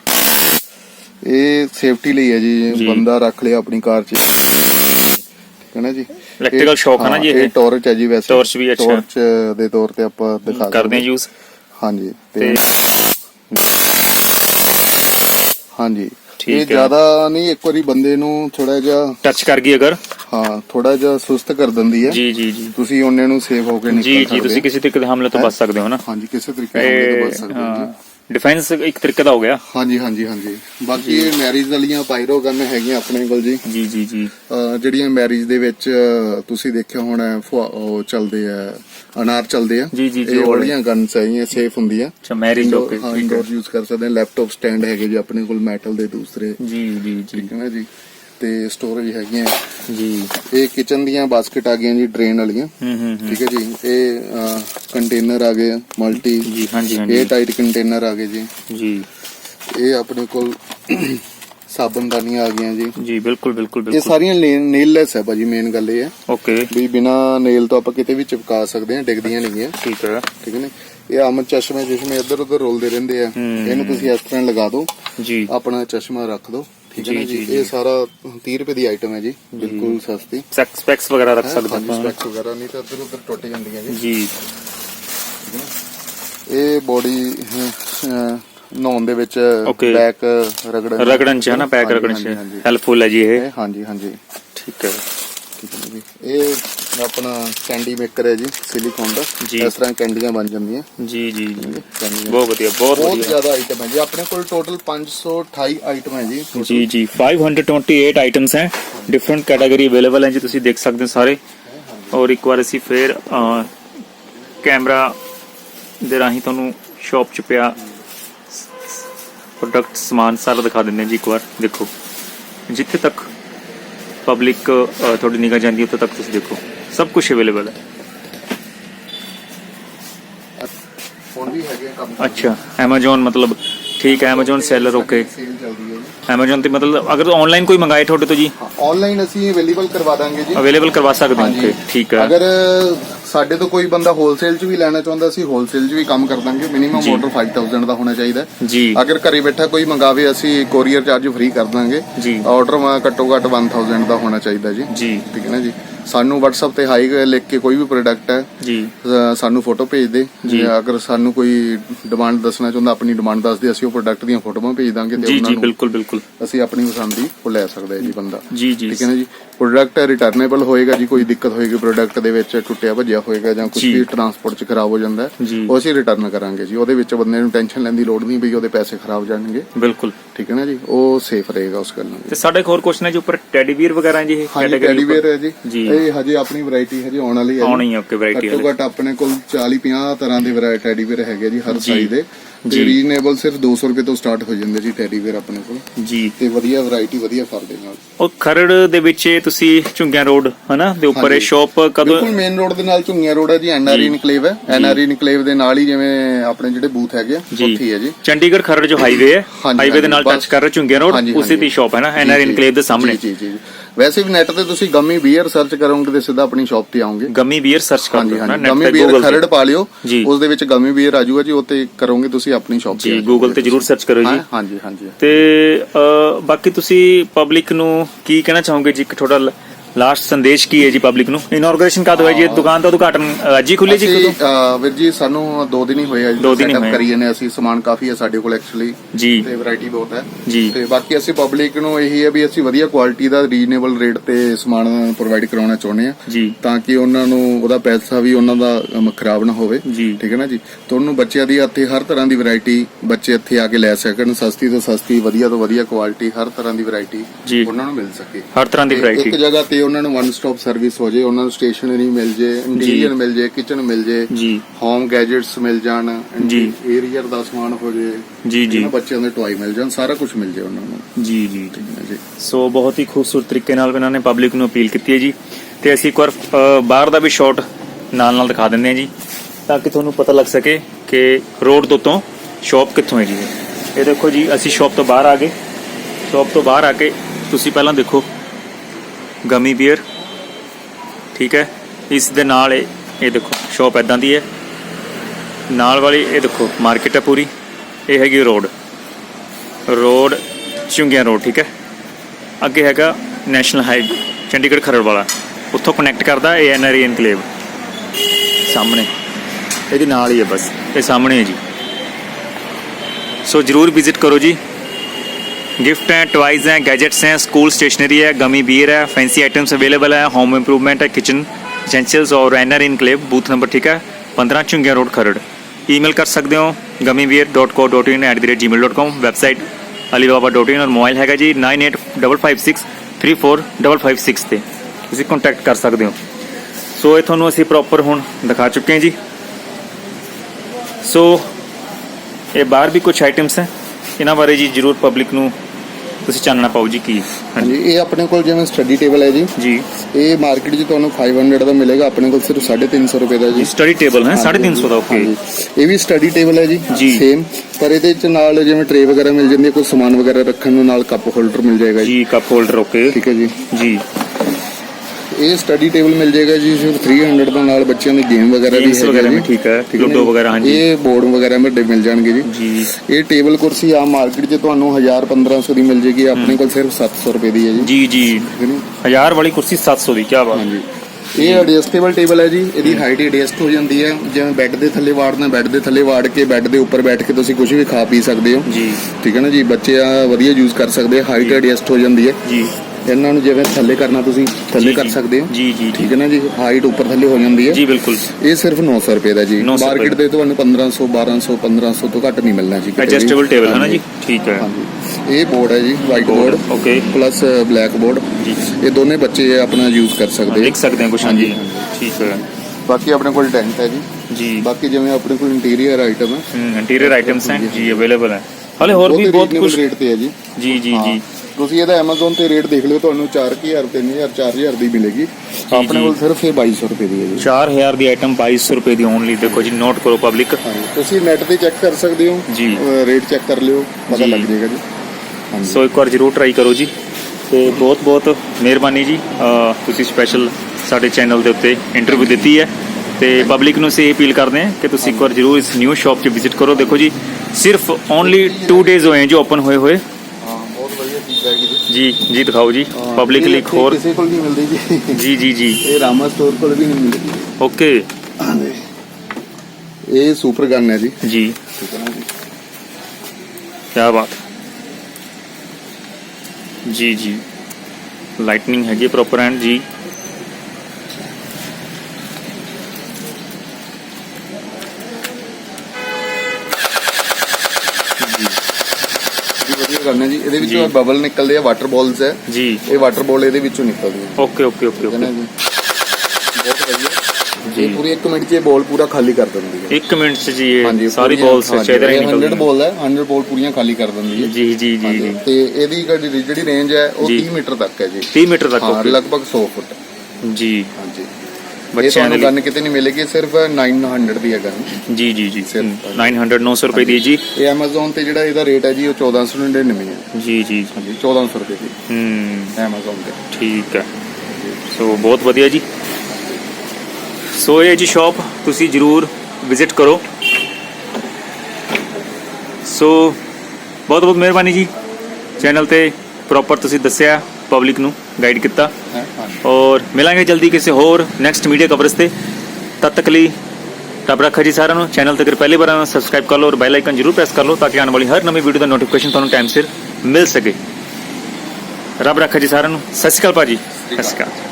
B: ਇਹ ਸੇਫਟੀ ਲਈ ਹੈ ਜੀ। ਬੰਦਾ ਰੱਖ ਲਿਆ ਆਪਣੀ ਕਾਰ 'ਚ। ਠੀਕ ਹੈ ਨਾ ਜੀ? ਇਹ-
A: shock ਹੈ ਨਾ ਜੀ ਇਹ?
B: ਟਾਰਚ ਹੈ ਜੀ ਵੈਸੇ।
A: Torch ਵੀ ਅੱਛਾ।
B: ਟਾਰਚ ਦੇ ਤੌਰ ਤੇ ਆਪਾਂ ਦਿਖਾ
A: ਕਰਦੇ ਹਾਂ। ਯੂਜ਼
B: ਹਾਂਜੀ
A: ਤੇ
B: ਤੇ
A: ਠੀਕ
B: ਇਹ
A: ਹੈ।
B: ਜ਼ਿਆਦਾ ਨਹੀਂ ਇੱਕ ਵਾਰੀ ਬੰਦੇ ਨੂੰ ਥੋੜਾ ਜਿਹਾ
A: ਟੱਚ ਕਰ ਗਈ ਅਗਰ?
B: ਹਾਂ ਥੋੜਾ ਜਿਹਾ ਸੁਸਤ ਕਰ ਦਿੰਦੀ ਹੈ।
A: ਜੀ ਜੀ ਜੀ।
B: ਤੁਸੀਂ ਉਹਨੇ ਨੂੰ ਸੇਵ ਹੋ ਕੇ ਨਿਕਲ
A: ਜੀ ਜੀ
B: ਸਕਦੇ
A: ਤੁਸੀਂ
B: ਹੋ।
A: ਕਿਸੇ ਤਰੀਕੇ ਦੇ ਹਮਲੇ ਤੋਂ ਬਚ ਸਕਦੇ ਹੋ ਨਾ।
B: ਹਾਂਜੀ ਕਿਸੇ ਤਰੀਕੇ ਨਾਲ ਉਹਦੇ ਤੋਂ ਬਚ ਸਕਦੇ ਹੋ ਜੀ।
A: ਡਿਫੈਂਸ ਇੱਕ ਤਰੀਕੇ ਦਾ ਹੋ ਗਿਆ।
B: ਹਾਂਜੀ ਹਾਂਜੀ ਹਾਂਜੀ। ਬਾਕੀ ਇਹ ਮੈਰਿਜ ਵਾਲੀਆਂ ਪਾਇਰੋ ਗਨ ਹੈਗੀਆਂ ਆਪਣੇ ਕੋਲ ਜੀ।
A: ਜੀ ਜੀ ਜੀ।
B: ਅਹ ਜਿਹੜੀਆਂ ਮੈਰਿਜ ਦੇ ਵਿੱਚ ਤੁਸੀਂ ਦੇਖਿਆ ਹੋਣਾ ਫੁਆ- ਉਹ ਚੱਲਦੇ ਆ ਅਨਾਰ ਚੱਲਦੇ ਆ।
A: ਜੀ, ਜੀ, ਜੀ,
B: ਇਹ
A: ਉਹ
B: ਵਾਲੀਆਂ ਗਨਸ ਹੈਗੀਆਂ ਸੇਫ ਹੁੰਦੀਆਂ।
A: ਅੱਛਾ ਮੈਰਿਜ
B: ਹਾਂ
A: ਠੀਕ ਹੈ
B: ਇੰਡੋਰ ਯੂਜ਼ ਕਰ ਸਕਦੇ ਆ ਲੈਪਟਾਪ ਸਟੈਂਡ ਹੈਗੇ ਜੀ ਆਪਣੇ ਕੋਲ ਮੈਟਲ ਦੇ ਦੂਸਰੇ।
A: ਜੀ ਜੀ ਜੀ।
B: ਠੀਕ ਹੈ ਨਾ ਜੀ? ਤੇ ਸਟੋਰੇਜ ਹੈਗੀਆਂ।
A: ਜੀ।
B: ਇਹ ਕਿਚਨ ਦੀਆਂ ਬਾਸਕਟ ਆ ਗਈਆਂ ਜੀ ਡਰੇਨ ਵਾਲੀਆਂ।
A: ਹੂੰ ਹੂੰ ਹੂੰ।
B: ਠੀਕ ਹੈ ਜੀ? ਇਹ ਕੰਟੇਨਰ ਆ ਗਏ ਮਲਟੀ
A: ਜੀ ਹਾਂਜੀ
B: ਇਹ
A: ਹਾਂਜੀ
B: ਟਾਈਟ ਕੰਟੇਨਰ ਆ ਗਏ ਜੀ।
A: ਜੀ।
B: ਇਹ ਆਪਣੇ ਕੋਲ ਸਾਬਣਦਾਨੀਆਂ ਆ ਗਈਆਂ ਜੀ।
A: ਜੀ ਬਿਲਕੁਲ ਬਿਲਕੁਲ
B: ਇਹ
A: ਬਿਲਕੁਲ।
B: ਸਾਰੀਆਂ ਨੇਲਲੈਸ ਹੈ ਭਾਜੀ ਮੇਨ ਗੱਲ ਇਹ ਹੈ।
A: ਓਕੇ
B: ਵੀ ਬਿਨਾ ਨੇਲ ਤੋਂ ਆਪਾਂ ਕਿਤੇ ਵੀ ਚਿਪਕਾ ਸਕਦੇ ਹਾਂ ਡਿੱਗਦੀਆਂ ਨਹੀਂ ਹੈ
A: ਠੀਕ ਹੈ।
B: ਠੀਕ ਹੈ ਨਾ? ਇਹ ਆਮ ਚਸ਼ਮੇ ਜਿਸਮੇ ਇੱਧਰ ਉੱਧਰ ਰੋਲਦੇ ਰਹਿੰਦੇ ਆ। ਇਹਨੂੰ ਤੁਸੀਂ ਇਸ ਤਰ੍ਹਾਂ ਲਗਾ ਦਿਓ।
A: ਜੀ।
B: ਆਪਣਾ ਚਸ਼ਮਾ ਰੱਖ ਦਿਓ। ਠੀਕ ਹੈ
A: ਜੀ।
B: ਇਹ ਸਾਰਾ 30 ਰੁਪਏ ਦੀ ਆਈਟਮ ਹੈ ਜੀ ਬਿਲਕੁਲ ਸਸਤੀ।
A: ਸੈਕਸ ਪੈਕਸ ਵਗੈਰਾ ਰੱਖ ਸਕਦੇ ਆਪਾਂ।
B: ਸਪੈਕਸ ਵਗੈਰਾ ਨਹੀਂ ਤਾਂ ਇੱਧਰ ਉੱਧਰ ਟੁੱਟ ਜਾਂਦੀਆਂ ਜੀ।
A: ਜੀ।
B: ਇਹ ਬੋਡੀ ਨਹਾਉਣ ਦੇ ਵਿੱਚ. ਬੈਕ ਰਗੜਨ
A: ਰਗੜਨ ਚ ਹੈ ਨਾ ਪੈਕ ਰਗੜਨ ਚ। ਹੈਲਪਫੁਲ ਹੈ ਜੀ ਇਹ
B: ਹਾਂਜੀ ਹਾਂਜੀ।
A: ਠੀਕ ਹੈ।
B: ਠੀਕ ਹੈ ਜੀ। ਇਹ ਆਪਣਾ ਕੈਂਡੀ ਮੇਕਰ ਹੈ ਜੀ ਸਿਲੀਕੋਨ ਦਾ।
A: ਜੀ।
B: ਇਸ ਤਰ੍ਹਾਂ ਕੈਂਡੀਆਂ ਬਣ ਜਾਂਦੀਆਂ।
A: ਜੀ ਜੀ ਜੀ।
B: ਕੈਂਡੀਆਂ
A: ਬਹੁਤ ਵਧੀਆ ਬਹੁਤ
B: ਬਹੁਤ
A: ਵਧੀਆ।
B: ਜ਼ਿਆਦਾ ਆਈਟਮ ਹੈ ਜੀ। ਆਪਣੇ ਕੋਲ ਟੋਟਲ 528 ਆਈਟਮ ਹੈ ਜੀ। total।
A: ਜੀ। ਜੀ 528 ਆਈਟਮਸ ਹੈ। ਡਿਫਰੈਂਟ ਕੈਟਾਗਰੀ ਅਵੇਲੇਬਲ ਹੈ ਜੀ ਤੁਸੀਂ ਦੇਖ ਸਕਦੇ ਹੋ ਸਾਰੇ। ਔਰ ਇੱਕ ਵਾਰ ਅਸੀਂ ਫੇਰ ਕੈਮਰਾ ਦੇ ਰਾਹੀਂ ਤੁਹਾਨੂੰ ਸ਼ਾਪ 'ਚ ਪਿਆ ਪ੍ਰੋਡਕਟ ਸਮਾਨ ਸਾਰਾ ਦਿਖਾ ਦਿੰਦੇ ਹਾਂ ਜੀ ਇੱਕ ਵਾਰ। ਦੇਖੋ। ਜਿੱਥੇ ਤੱਕ ਪਬਲਿਕ ਤੁਹਾਡੀ ਨਿਗਾਹ ਜਾਂਦੀ ਹੈ ਉੱਥੇ ਤੱਕ ਤੁਸੀਂ ਦੇਖੋ ਸਭ ਕੁਝ ਅਵੇਲੇਬਲ ਹੈ
B: ਹੁਣ ਵੀ ਹੈਗੇ ਆ ਕੰਮ
A: ਅੱਛਾ Amazon ਮਤਲਬ ਠੀਕ ਹੈ Amazon ਸੈਲਰ ਓਕੇ
B: ਸੇਲ ਚੱਲਦੀ ਹੈ ਜੀ
A: Amazon ਤੇ ਮਤਲਬ ਅਗਰ ਆਨਲਾਈਨ ਕੋਈ ਮੰਗਾਏ ਤੁਹਾਡੇ ਤੋਂ ਜੀ
B: ਆਨਲਾਈਨ ਅਸੀਂ ਅਵੇਲੇਬਲ ਕਰਵਾ ਦਾਂਗੇ ਜੀ
A: ਅਵੇਲੇਬਲ ਕਰਵਾ ਸਕਦੇ ਹੋ
B: ਹਾਂਜੀ
A: okay, ਠੀਕ ਹੈ
B: ਅਗਰ ਸਾਡੇ ਤੋਂ ਕੋਈ ਬੰਦਾ ਹੋਲਸੇਲ 'ਚ ਵੀ ਲੈਣਾ ਚਾਹੁੰਦਾ ਅਸੀਂ ਹੋਲਸੇਲ 'ਚ ਵੀ ਕੰਮ ਕਰ ਦਾਂਗੇ। ਮਿਨੀਮਮ। ਆਰਡਰ 5000 ਦਾ ਹੋਣਾ ਚਾਹੀਦਾ।
A: ਜੀ।
B: ਅਗਰ ਘਰੇ ਬੈਠਾ ਕੋਈ ਮੰਗਾਵੇ ਅਸੀਂ ਕੋਰੀਅਰ ਚਾਰਜ ਫ੍ਰੀ ਕਰ ਦਾਂਗੇ।
A: ਜੀ।
B: ਆਰਡਰ ਘੱਟੋ ਘੱਟ 1000 ਦਾ ਹੋਣਾ ਚਾਹੀਦਾ ਜੀ।
A: ਜੀ।
B: ਠੀਕ ਹੈ ਨਾ ਜੀ? ਸਾਨੂੰ WhatsApp ਤੇ ਹਾਈ ਲਿਖ ਕੇ ਕੋਈ ਵੀ ਪ੍ਰੋਡਕਟ ਹੈ
A: ਜੀ।
B: ਸਾਨੂੰ ਫੋਟੋ ਭੇਜ ਦੇ।
A: ਜੀ।
B: ਜਾਂ ਅਗਰ ਸਾਨੂੰ ਕੋਈ ਡਿਮਾਂਡ ਦੱਸਣਾ ਚਾਹੁੰਦਾ ਆਪਣੀ ਡਿਮਾਂਡ ਦੱਸ ਦੇ ਅਸੀਂ ਉਹ ਪ੍ਰੋਡਕਟ ਦੀਆਂ ਫੋਟੋਆਂ ਭੇਜ ਦਾਂਗੇ ਤੇ
A: ਜੀ
B: ਉਹਨਾਂ
A: ਜੀ
B: ਨੂੰ
A: ਬਿਲਕੁਲ ਬਿਲਕੁਲ।
B: ਅਸੀਂ ਆਪਣੀ ਪਸੰਦ ਦੀ ਉਹ ਲੈ ਸਕਦਾ ਹੈ ਜੀ ਬੰਦਾ।
A: ਜੀ ਜੀ।
B: ਠੀਕ ਹੈ ਨਾ ਜੀ? ਪ੍ਰੋਡਕਟ ਰਿਟਰਨੇਬਲ ਹੋਏਗਾ ਜੀ ਕੋਈ ਦਿੱਕਤ ਹੋਏਗੀ ਪ੍ਰੋਡਕਟ ਦੇ ਵਿੱਚ ਟੁੱਟਿਆ ਭੱਜਿਆ ਹੋਏਗਾ ਜਾਂ ਕੁਝ
A: ਜੀ।
B: ਵੀ ਟਰਾਂਸਪੋਰਟ 'ਚ ਖਰਾਬ ਹੋ ਜਾਂਦਾ
A: ਜੀ।
B: ਉਹ ਅਸੀਂ ਰਿਟਰਨ ਕਰਾਂਗੇ ਜੀ। ਉਹਦੇ ਵਿੱਚ ਬੰਦੇ ਨੂੰ ਟੈਨਸ਼ਨ ਲੈਣ ਦੀ ਲੋੜ ਨਹੀਂ ਵੀ ਉਹਦੇ ਪੈਸੇ ਖਰਾਬ ਜਾਣਗੇ।
A: ਬਿਲਕੁਲ।
B: ਠੀਕ ਹੈ ਨਾ ਜੀ ਉਹ ਸੇਫ ਰਹੇਗਾ ਉਸ ਗੱਲ ਨਾਲ
A: ਤੇ ਸਾਡੇ ਹੋਰ ਕੁਐਸਚਨ ਹੈ ਜੀ ਉੱਪਰ ਟੈਡੀ ਵੀਰ ਵਗੈਰਾ ਜੀ ਇਹ
B: ਹਾਂਜੀ
A: ਉੱਪਰ?
B: ਹੈ ਜੀ
A: ਜੀ।
B: ਇਹ ਹਜੇ ਆਪਣੀ ਵੈਰਾਈਟੀ ਹਜੇ ਆਉਣ ਵਾਲੀ ਹੈ ਜੀ।
A: ਆਉਣੀ ਹੈ ਓਕੇ ਵੈਰਾਈਟੀ
B: ਘੱਟੋ ਘੱਟ ਆਪਣੇ ਕੋਲ 40 50 ਤਰ੍ਹਾਂ ਦੇ ਵੈਰਾਈਟੀ ਟੈਡੀ ਵੇਅਰ ਹੈਗੇ ਜੀ ਹਰ
A: ਜੀ।
B: ਸਾਈਜ਼ ਦੇ। ਤੇ ਰੀਜ਼ਨੇਬਲ ਸਿਰਫ 200 ਰੁਪਏ ਤੋਂ ਸਟਾਰਟ ਹੋ ਜਾਂਦੇ ਜੀ ਟੈਡੀ ਵੇਅਰ ਆਪਣੇ ਕੋਲ।
A: ਜੀ।
B: ਤੇ ਵਧੀਆ ਵੈਰਾਈਟੀ ਵਧੀਆ ਫਰ ਦੇ ਨਾਲ।
A: ਉਹ ਖਰੜ ਦੇ ਵਿੱਚ ਇਹ ਤੁਸੀਂ ਝੁੰਗਿਆ ਰੋਡ ਹਨਾ ਦੇ ਉੱਪਰ ਇਹ। ਸ਼ਾਪ ਕਦੋਂ
B: ਬਿਲਕੁਲ ਮੇਨ ਰੋਡ ਦੇ ਨਾਲ ਝੁੰਗੀਆਂ ਰੋਡ ਹੈ ਜੀ ਐਨਆਰਈ ਇਨਕਲੇਵ ਹੈ। ਐਨਆਰਈ ਇਨਕਲੇਵ ਦੇ ਨਾਲ ਹੀ ਜਿਵੇਂ ਆਪਣੇ ਜਿਹੜੇ ਬੂਥ ਹੈਗੇ ਉੱਥੇ ਹੀ ਹੈ ਜੀ।
A: ਚੰਡੀਗੜ੍ਹ ਖਰੜ ਜੋ ਹਾਈਵੇ ਹੈ ਹਾਈਵੇ ਦੇ ਨਾਲ ਟੱਚ ਕਰ ਰਿਹਾ ਝੁੰਗਿਆ ਰੋਡ ਉਸੇ ਦੀ। ਸ਼ਾਪ ਹੈ ਨਾ ਐਨਆਰ
B: ਜੀ, ਜੀ।
A: ਇਨਕਲੇਵ ਦੇ ਸਾਹਮਣੇ।
B: ਜੀ ਜੀ ਜੀ। ਵੈਸੇ ਵੀ ਨੈਟ ਤੇ ਤੁਸੀਂ ਗਮੀ ਬੀਅਰ ਸਰਚ ਕਰੋਗੇ ਤੇ ਸਿੱਧਾ ਆਪਣੀ ਸ਼ਾਪ ਤੇ ਆਓਗੇ।
A: ਗਮੀ ਬੀਅਰ ਸਰਚ ਕਰ ਲਓ। ਨਾ
B: ਗਮੀ ਬੀਅਰ ਖਰੜ ਪਾ ਲਿਓ। ਉਸ ਦੇ ਵਿੱਚ ਗਮੀ ਬੀਅਰ ਆ ਜਾਊਗਾ ਜੀ ਉਹ ਤੇ ਕਰੋਗੇ ਤੁਸੀਂ ਆਪਣੀ ਸ਼ਾਪ ਤੇ
A: ਜੀ। ਗੂਗਲ ਤੇ ਜਰੂਰ ਸਰਚ ਕਰੋ ਜੀ।
B: ਹਾਂ, ਹਾਂਜੀ ਹਾਂਜੀ।
A: ਤੇ ਬਾਕੀ ਤੁਸੀਂ ਪਬਲਿਕ ਨੂੰ ਕੀ ਕਹਿਣਾ ਚਾਹੋਗੇ ਜੀ? ਇੱਕ ਥੋੜਾ ਲਾਸਟ ਸੰਦੇਸ਼ ਕੀ ਹੈ ਜੀ ਪਬਲਿਕ ਨੂੰ? ਇਨੋਗ੍ਰੇਸ਼ਨ ਕਦ ਹੋਇਆ ਜੀ? ਦੁਕਾਨ ਦਾ ਉਦਘਾਟਨ ਅੱਜ ਹੀ ਖੁੱਲੀ ਜੀ ਕਦੋਂ?
B: ਵੀਰ ਜੀ ਸਾਨੂੰ 2 ਦਿਨ ਹੀ ਹੋਏ ਆ ਜੀ
A: ਦੋ ਦਿਨ ਹੀ
B: setup
A: ਹੋਏ ਆ।
B: ਕਰੀਏ ਨੇ ਅਸੀਂ ਸਮਾਨ ਕਾਫੀ ਹੈ ਸਾਡੇ ਕੋਲ ਐਕਚੁਅਲੀ
A: ਜੀ।
B: ਤੇ ਵੈਰਾਈਟੀ ਬਹੁਤ ਹੈ।
A: ਜੀ।
B: ਤੇ ਬਾਕੀ ਅਸੀਂ ਪਬਲਿਕ ਨੂੰ ਇਹੀ ਹੈ ਵੀ ਅਸੀਂ ਵਧੀਆ ਕੁਆਲਿਟੀ ਦਾ ਰੀਜ਼ਨੇਬਲ ਰੇਟ ਤੇ ਸਮਾਨ ਪ੍ਰੋਵਾਈਡ ਕਰਾਉਣਾ ਚਾਹੁੰਦੇ ਆ
A: ਜੀ।
B: ਤਾਂ ਕਿ ਉਹਨਾਂ ਨੂੰ ਉਹਦਾ ਪੈਸਾ ਵੀ ਉਹਨਾਂ ਦਾ ਖਰਾਬ ਨਾ ਹੋਵੇ।
A: ਜੀ।
B: ਠੀਕ ਹੈ ਨਾ ਜੀ? ਤੁਹਾਨੂੰ ਬੱਚਿਆਂ ਦੀ ਇੱਥੇ ਹਰ ਤਰ੍ਹਾਂ ਦੀ ਵੈਰਾਈਟੀ ਬੱਚੇ ਇੱਥੇ ਆ ਕੇ ਲੈ ਸਕਣ ਸਸਤੀ ਤੋਂ ਸਸਤੀ ਵਧੀਆ ਤੋਂ ਵਧੀਆ ਕੁਆਲਿਟੀ ਹਰ ਤਰ੍ਹਾਂ ਦੀ ਵੈਰਾਈਟੀ। ਉਹਨਾਂ ਨੂੰ ਮਿਲ ਸਕੇ।
A: ਹਰ ਤਰ੍ਹਾਂ ਦੀ ਵੈਰਾਈਟੀ
B: ਇੱਕ ਜਗ੍ਹਾ ਤੇ ਉਹਨਾਂ ਨੂੰ ਵਨ ਸਟਾਪ ਸਰਵਿਸ ਹੋ ਜੇ ਉਹਨਾਂ ਨੂੰ ਸਟੇਸ਼ਨਰੀ ਮਿਲ ਜੇ ਇੰਟੀਰੀਅਰ ਮਿਲ ਜੇ ਕਿਚਨ ਮਿਲ ਜੇ
A: ਜੀ।
B: ਹੋਮ ਗੈਜਟਸ ਮਿਲ ਜਾਣ
A: ਜੀ।
B: ਏਰੀਅਰ ਦਾ ਸਮਾਨ ਹੋ ਜੇ
A: ਜੀ ਜੀ।
B: ਬੱਚਿਆਂ ਦੇ ਟੌਏ ਮਿਲ ਜਾਣ ਸਾਰਾ ਕੁਝ ਮਿਲ ਜੇ ਉਹਨਾਂ ਨੂੰ।
A: ਜੀ ਜੀ। ਸੋ ਬਹੁਤ ਹੀ ਖੂਬਸੂਰਤ ਤਰੀਕੇ ਨਾਲ ਇਹਨਾਂ ਨੇ ਪਬਲਿਕ ਨੂੰ ਅਪੀਲ ਕੀਤੀ ਹੈ ਜੀ। ਤੇ ਅਸੀਂ ਇੱਕ ਵਾਰ ਬਾਹਰ ਦਾ ਵੀ ਸ਼ਾਟ ਨਾਲ ਨਾਲ ਦਿਖਾ ਦਿੰਦੇ ਹਾਂ ਜੀ ਤਾਂ ਕਿ ਤੁਹਾਨੂੰ ਪਤਾ ਲੱਗ ਸਕੇ ਕਿ ਰੋਡ ਤੋਂ ਤੋਂ ਸ਼ਾਪ ਕਿੱਥੋਂ ਹੈ। ਜੀ। ਇਹ ਦੇਖੋ ਜੀ ਅਸੀਂ ਸ਼ਾਪ ਤੋਂ ਬਾਹਰ ਆ ਗਏ। ਸ਼ਾਪ ਤੋਂ ਬਾਹਰ ਆ ਕੇ ਤੁਸੀਂ ਪਹਿਲਾਂ ਦੇਖੋ ਗਮੀ ਬੀਅਰ ਠੀਕ ਹੈ। ਇਸ ਦੇ ਨਾਲ ਇਹ ਇਹ ਦੇਖੋ ਸ਼ਾਪ ਐਦਾਂ ਦੀ ਹੈ। ਨਾਲ ਵਾਲੀ, ਇਹ ਦੇਖੋ ਮਾਰਕੀਟ ਹੈ ਪੂਰੀ। ਇਹ ਹੈਗੀ ਰੋਡ ਰੋਡ ਚੁੰਗੀਆਂ ਰੋਡ ਠੀਕ ਹੈ। ਅੱਗੇ ਹੈਗਾ ਨੈਸ਼ਨਲ ਹਾਈਵੇ ਚੰਡੀਗੜ੍ਹ ਖਰੜ ਵਾਲਾ ਉੱਥੋਂ ਕਨੈਕਟ ਕਰਦਾ ਇਹ ਐਨਆਰਈ ਐਨਕਲੇਵ ਸਾਹਮਣੇ। ਇਹਦੇ ਨਾਲ ਹੀ ਹੈ ਬਸ। ਇਹ ਸਾਹਮਣੇ ਹੈ ਜੀ। ਸੋ ਜਰੂਰ ਵਿਜ਼ਿਟ ਕਰੋ ਜੀ। गिफ्ट हैं टॉयज हैं गैजेट्स हैं स्कूल स्टेशनरी है गमी बियर है फैंसी आइटम्स अवेलेबल है होम इम्प्रूवमेंट है किचन एसेंशियल्स और एनआर इनक्लेव बूथ नंबर ठीक है पंद्रह चुंगिया रोड खरड़ ईमेल कर सकते हो gummy bear dot co dot in at the rate Gmail dot com website Alibaba dot in और मोबाइल हैगा जी nine eight double five six three four double five six ਤੇ ਤੁਸੀਂ ਕੰਟੈਕਟ ਕਰ ਸਕਦੇ ਹੋ ਸੋ ਇਹ ਤੁਹਾਨੂੰ ਅਸੀਂ ਪ੍ਰੋਪਰ ਹੁਣ ਦਿਖਾ ਚੁੱਕੇ ਹਾਂ ਜੀ ਸੋ ਇਹ ਬਾਹਰ ਵੀ ਕੁਝ ਆਈਟਮਸ ਹੈ ਇਹਨਾਂ ਬਾਰੇ ਜੀ ਜਰੂਰ ਪਬਲਿਕ ਨੂੰ ਤੁਸੀਂ ਚਾਨਣਾ ਪਾਓ ਜੀ ਕੀ? ਹਾਂਜੀ
B: ਇਹ ਆਪਣੇ ਕੋਲ ਜਿਵੇਂ ਸਟੱਡੀ ਟੇਬਲ ਹੈ ਜੀ।
A: ਜੀ।
B: ਇਹ ਮਾਰਕੀਟ 'ਚ ਤੁਹਾਨੂੰ 500 ਦਾ ਮਿਲੇਗਾ ਆਪਣੇ ਕੋਲ ਸਿਰਫ 350 ਰੁਪਏ ਦਾ ਜੀ।
A: ਸਟੱਡੀ ਟੇਬਲ ਹੈ 350 ਦਾ ਓਕੇ।
B: ਇਹ ਵੀ ਸਟੱਡੀ ਟੇਬਲ ਹੈ ਜੀ। ਸੇਮ ਪਰ ਇਹਦੇ ਚ ਨਾਲ ਜਿਵੇਂ ਟਰੇ ਵਗੈਰਾ ਮਿਲ ਜਾਂਦੀ ਹੈ ਕੋਈ ਸਮਾਨ ਵਗੈਰਾ ਰੱਖਣ ਨੂੰ ਨਾਲ ਕੱਪ ਹੋਲਡਰ ਮਿਲ ਜਾਏਗਾ ਜੀ।
A: ਕੱਪ ਹੋਲਡਰ ਓਕੇ
B: ਠੀਕ ਹੈ ਜੀ।
A: ਜੀ।
B: ਇਹ ਸਟੱਡੀ ਟੇਬਲ ਮਿਲ ਜਾਏਗਾ ਜੀ ਸਿਰਫ 300 ਦਾ ਨਾਲ ਬੱਚਿਆਂ ਦੇ ਗੇਮ ਵਗੈਰਾ ਵੀ
A: Games
B: ਹੈਗੇ
A: ਵਗੈਰਾ
B: ਜੀ।
A: ਠੀਕ ਹੈ,
B: ਹੈ
A: ਲੂਡੋ
B: ਜੀ।
A: ਵਗੈਰਾ, ਹਾਂਜੀ।
B: ਇਹ ਬੋਰਡ ਵਗੈਰਾ ਵੱਡੇ ਮਿਲ ਜਾਣਗੇ ਜੀ।
A: ਜੀ।
B: ਇਹ ਟੇਬਲ ਕੁਰਸੀ ਆ ਮਾਰਕੀਟ 'ਚ ਤੁਹਾਨੂੰ 1000 1500 ਦੀ ਮਿਲ ਜੇਗੀ ਆਪਣੇ ਕੋਲ ਸਿਰਫ 700 ਰੁਪਏ ਦੀ ਹੈ ਜੀ।
A: ਜੀ ਜੀ।
B: ਠੀਕ ਹੈ ਜੀ?
A: ਹਜ਼ਾਰ ਵਾਲੀ ਕੁਰਸੀ 700 ਦੀ ਕੀ ਬਾਤ।
B: ਹਾਂਜੀ। ਇਹ ਐਡਜਸਟੇਬਲ ਟੇਬਲ ਹੈ ਜੀ ਇਹਦੀ ਹਾਈਟ ਐਡਜਸਟ ਹੋ ਜਾਂਦੀ ਹੈ। ਜਿਵੇਂ ਬੈੱਡ ਦੇ ਥੱਲੇ ਵਾੜਨਾ ਬੈੱਡ ਦੇ ਥੱਲੇ ਵਾੜ ਕੇ ਬੈੱਡ ਦੇ ਉੱਪਰ ਬੈਠ ਕੇ ਤੁਸੀਂ ਕੁਝ ਵੀ ਖਾ ਪੀ ਸਕਦੇ ਹੋ।
A: ਜੀ।
B: ਠੀਕ ਹੈ ਨਾ ਜੀ? ਬੱਚੇ ਆ ਵਧੀਆ ਯੂਜ਼ ਕਰ ਸਕਦੇ ਹਾਈਟ ਐਡਜਸਟ ਹੋ ਜਾਂਦੀ ਹੈ।
A: ਜੀ।
B: ਇਹਨਾਂ ਨੂੰ ਜਿਵੇਂ ਥੱਲੇ ਕਰਨਾ ਤੁਸੀਂ ਥੱਲੇ ਕਰ। ਸਕਦੇ ਹੋ।
A: ਜੀ ਜੀ
B: ਠੀਕ ਹੈ ਨਾ ਜੀ? ਹਾਈਟ ਉੱਪਰ ਥੱਲੇ ਹੋ ਜਾਂਦੀ ਹੈ।
A: ਜੀ ਬਿਲਕੁਲ।
B: ਇਹ ਸਿਰਫ 900 ਰੁਪਏ ਦਾ ਜੀ।
A: 900 ਰੁਪਏ
B: ਮਾਰਕੀਟ ਦੇ। ਤੁਹਾਨੂੰ 1500 1200 1200 ਤੋਂ ਘੱਟ ਨਹੀਂ ਮਿਲਣਾ ਜੀ।
A: ਐਡਜਸਟੇਬਲ ਟੇਬਲ ਹੈ ਨਾ ਜੀ। ਠੀਕ ਹੈ।
B: ਹਾਂਜੀ। ਇਹ ਬੋਰਡ ਹੈ ਜੀ white
A: board okay।
B: Plus black board
A: ਜੀ।
B: ਇਹ ਦੋਨੇ ਬੱਚੇ ਆਪਣਾ ਯੂਜ਼ ਕਰ ਸਕਦੇ
A: ਲਿਖ ਸਕਦੇ ਹਾਂ ਕੁਝ ਹਾਂਜੀ। ਠੀਕ ਹੈ।
B: ਬਾਕੀ ਆਪਣੇ ਕੋਲ ਟੈਂਟ ਹੈ ਜੀ।
A: ਜੀ।
B: ਬਾਕੀ ਜਿਵੇਂ ਆਪਣੇ ਕੋਲ ਇੰਟੀਰੀਅਰ ਆਈਟਮ ਹੈ।
A: ਇੰਟੀਰੀਅਰ ਆਈਟਮਸ ਹੈ। ਜੀ ਅਵੇਲੇਬਲ ਹੈ। ਹਲੇ ਹੋਰ ਵੀ ਬਹੁਤ ਕੁਝ
B: ਰੇਟ ਤੇ ਹੈ ਜੀ।
A: ਜੀ ਜੀ। ਜੀ।
B: ਤੁਸੀਂ ਇਹਦਾ Amazon ਤੇ ਰੇਟ ਦੇਖ ਲਿਓ ਤੁਹਾਨੂੰ 4000 3000 4000 ਦੀ ਮਿਲੇਗੀ। ਆਪਣੇ। ਕੋਲ ਸਿਰਫ ਇਹ 2200 ਰੁਪਏ ਦੀ ਹੈ ਜੀ।
A: 4000 ਦੀ ਆਈਟਮ 2200 ਰੁਪਏ ਦੀ ਓਨਲੀ ਦੇਖੋ ਜੀ ਨੋਟ ਕਰੋ ਪਬਲਿਕ
B: ਤੁਸੀਂ ਨੈਟ ਤੇ ਚੈੱਕ ਕਰ ਸਕਦੇ ਹੋ।
A: ਜੀ।
B: ਰੇਟ ਚੈੱਕ ਕਰ ਲਿਓ ਪਤਾ। ਲੱਗ ਜਾਏਗਾ ਜੀ।
A: ਸੋ ਇੱਕ ਵਾਰ ਜਰੂਰ ਟਰਾਈ ਕਰੋ ਜੀ। ਤੇ ਬਹੁਤ ਬਹੁਤ ਮਿਹਰਬਾਨੀ ਜੀ। ਤੁਸੀਂ ਸਪੈਸ਼ਲ ਸਾਡੇ ਚੈਨਲ ਦੇ ਉੱਤੇ ਇੰਟਰਵਿਊ ਦਿੱਤੀ ਹੈ। ਤੇ ਪਬਲਿਕ ਨੂੰ ਇਹ ਅਪੀਲ ਕਰਦੇ ਹਾਂ ਕਿ ਤੁਸੀਂ ਇੱਕ ਵਾਰ ਜਰੂਰ ਇਸ ਨਿਊ ਸ਼ਾਪ 'ਚ ਵਿਜ਼ਿਟ ਕਰੋ। ਦੇਖੋ ਜੀ ਸਿਰਫ ਓਨਲੀ 2 ਡੇਜ਼ ਹੋਏ ਜੋ ਓਪਨ ਹੋਏ ਹੋਏ।
B: ਵਧੀਆ ਚੀਜ਼ ਹੈ ਜੀ
A: ਜੀ ਜੀ ਦਿਖਾਓ ਜੀ
B: ਹਾਂ,
A: ਪਬਲਿਕ
B: ਇਹ
A: ਲਈ
B: ਇੱਥੇ
A: ਹੋਰ
B: ਕਿਸੇ ਕੋਲ ਨਹੀਂ ਮਿਲਦੀ ਜੀ
A: ਜੀ ਜੀ ਜੀ
B: ਇਹ ਰਾਮਾ ਸਟੋਰ ਕੋਲ ਵੀ ਨਹੀਂ ਮਿਲਦੀ
A: ਓਕੇ
B: ਇਹ ਸੁਪਰ ਗਨ ਹੈ ਜੀ
A: ਜੀ
B: ਠੀਕ ਹੈ ਨਾ ਜੀ
A: ਕੀ ਬਾਤ ਜੀ ਜੀ ਲਾਈਟਨਿੰਗ ਹੈਗੀ ਪ੍ਰੋਪਰ ਐਂਡ ਜੀ ਜੀ
B: ਹੈ ਜੀ। ਇਹਦੇ। ਵਿੱਚੋਂ ਬਬਲ ਨਿਕਲਦੇ ਆ ਵਾਟਰ ਬਾਲਸ ਹੈ।
A: ਜੀ।
B: ਇਹ ਵਾਟਰ ਬਾਲ ਇਹਦੇ ਵਿੱਚੋਂ ਨਿਕਲਦੀਆਂ
A: ਓਕੇ ਓਕੇ ਓਕੇ
B: ਹੈ
A: ਓਕੇ
B: ਜੀ? ਬਹੁਤ ਵਧੀਆ।
A: ਜੀ।
B: ਪੂਰੀ 1 ਮਿੰਟ 'ਚ ਇਹ ਬਾਲ ਪੂਰਾ ਖਾਲੀ ਕਰ ਦਿੰਦੀ ਹੈ।
A: ਇੱਕ ਮਿੰਟ ਚ ਜੀ ਇਹ ਸਾਰੀ ਬਾਲਸ ਚਾਹੀਦਾ ਹੀ
B: ਇਹ
A: ਨਿਕਲਦੀ
B: 100 ਬਾਲ ਹੈ 100 ਬਾਲ ਪੂਰੀਆਂ ਖਾਲੀ ਕਰ ਦਿੰਦੀ ਹੈ।
A: ਜੀ ਜੀ ਜੀ
B: ਤੇ ਇਹਦੀ ਜਿਹੜੀ ਰੇਂਜ ਹੈ ਉਹ
A: ਜੀ।
B: 30 ਮੀਟਰ ਤੱਕ ਹੈ ਜੀ।
A: 30 ਮੀਟਰ ਤੱਕ
B: ਹਾਂ
A: ਓਕੇ
B: ਲਗਭਗ 100 ਫੁੱਟ।
A: ਜੀ। ਬੱਚਿਆਂ ਦੇ
B: ਗਨ ਕਿਤੇ ਨਹੀਂ ਮਿਲੇਗੀ ਸਿਰਫ 900 ਦੀ ਹੈ ਗਨ
A: ਜੀ ਜੀ ਜੀ।
B: ਸਿਰਫ।
A: 900 900 ਰੁਪਏ ਦੀ ਹੈ ਜੀ।
B: ਇਹ Amazon ਤੇ ਜਿਹੜਾ ਇਹਦਾ ਰੇਟ ਹੈ ਜੀ ਉਹ 1499 ਹੈ।
A: ਜੀ ਜੀ
B: ਹਾਂਜੀ 1400 ਰੁਪਏ ਦੀ।
A: ਹੂੰ।
B: Amazon ਤੇ।
A: ਠੀਕ ਹੈ। ਸੋ ਬਹੁਤ ਵਧੀਆ ਜੀ। ਸੋ ਇਹ ਜੀ ਸ਼ਾਪ ਤੁਸੀਂ ਜਰੂਰ ਵਿਜ਼ਿਟ ਕਰੋ। ਸੋ ਬਹੁਤ ਬਹੁਤ ਮਿਹਰਬਾਨੀ ਜੀ। ਚੈਨਲ ਤੇ ਪ੍ਰੋਪਰ ਤੁਸੀਂ ਦੱਸਿਆ ਪਬਲਿਕ ਨੂੰ ਗਾਈਡ ਕੀਤਾ। ਔਰ ਮਿਲਾਂਗੇ ਜਲਦੀ ਕਿਸੇ ਹੋਰ ਨੈਕਸਟ ਮੀਡੀਆ ਕਵਰੇਜ ਤੇ। ਤਦ ਤੱਕ ਲਈ ਰੱਬ ਰੱਖਾ ਜੀ ਸਾਰਿਆਂ ਨੂੰ। ਚੈਨਲ ਤੇ ਅਗਰ ਪਹਿਲੀ ਵਾਰ ਹੋ ਸਬਸਕ੍ਰਾਈਬ ਕਰ ਲਓ ਔਰ ਬੈਲ ਆਈਕਨ ਜਰੂਰ ਪ੍ਰੈਸ ਕਰ ਲਓ ਤਾਂ ਕਿ ਆਉਣ ਵਾਲੀ ਹਰ ਨਵੀਂ ਵੀਡੀਓ ਦਾ ਨੋਟੀਫਿਕੇਸ਼ਨ ਤੁਹਾਨੂੰ ਟਾਈਮ ਸਿਰ ਮਿਲ ਸਕੇ। ਰੱਬ ਰੱਖਾ ਜੀ ਸਾਰਿਆਂ ਨੂੰ। ਸਤਿ ਸ਼੍ਰੀ ਅਕਾਲ ਭਾਜੀ ਸਤਿ ਸ਼੍ਰੀ ਅਕਾਲ।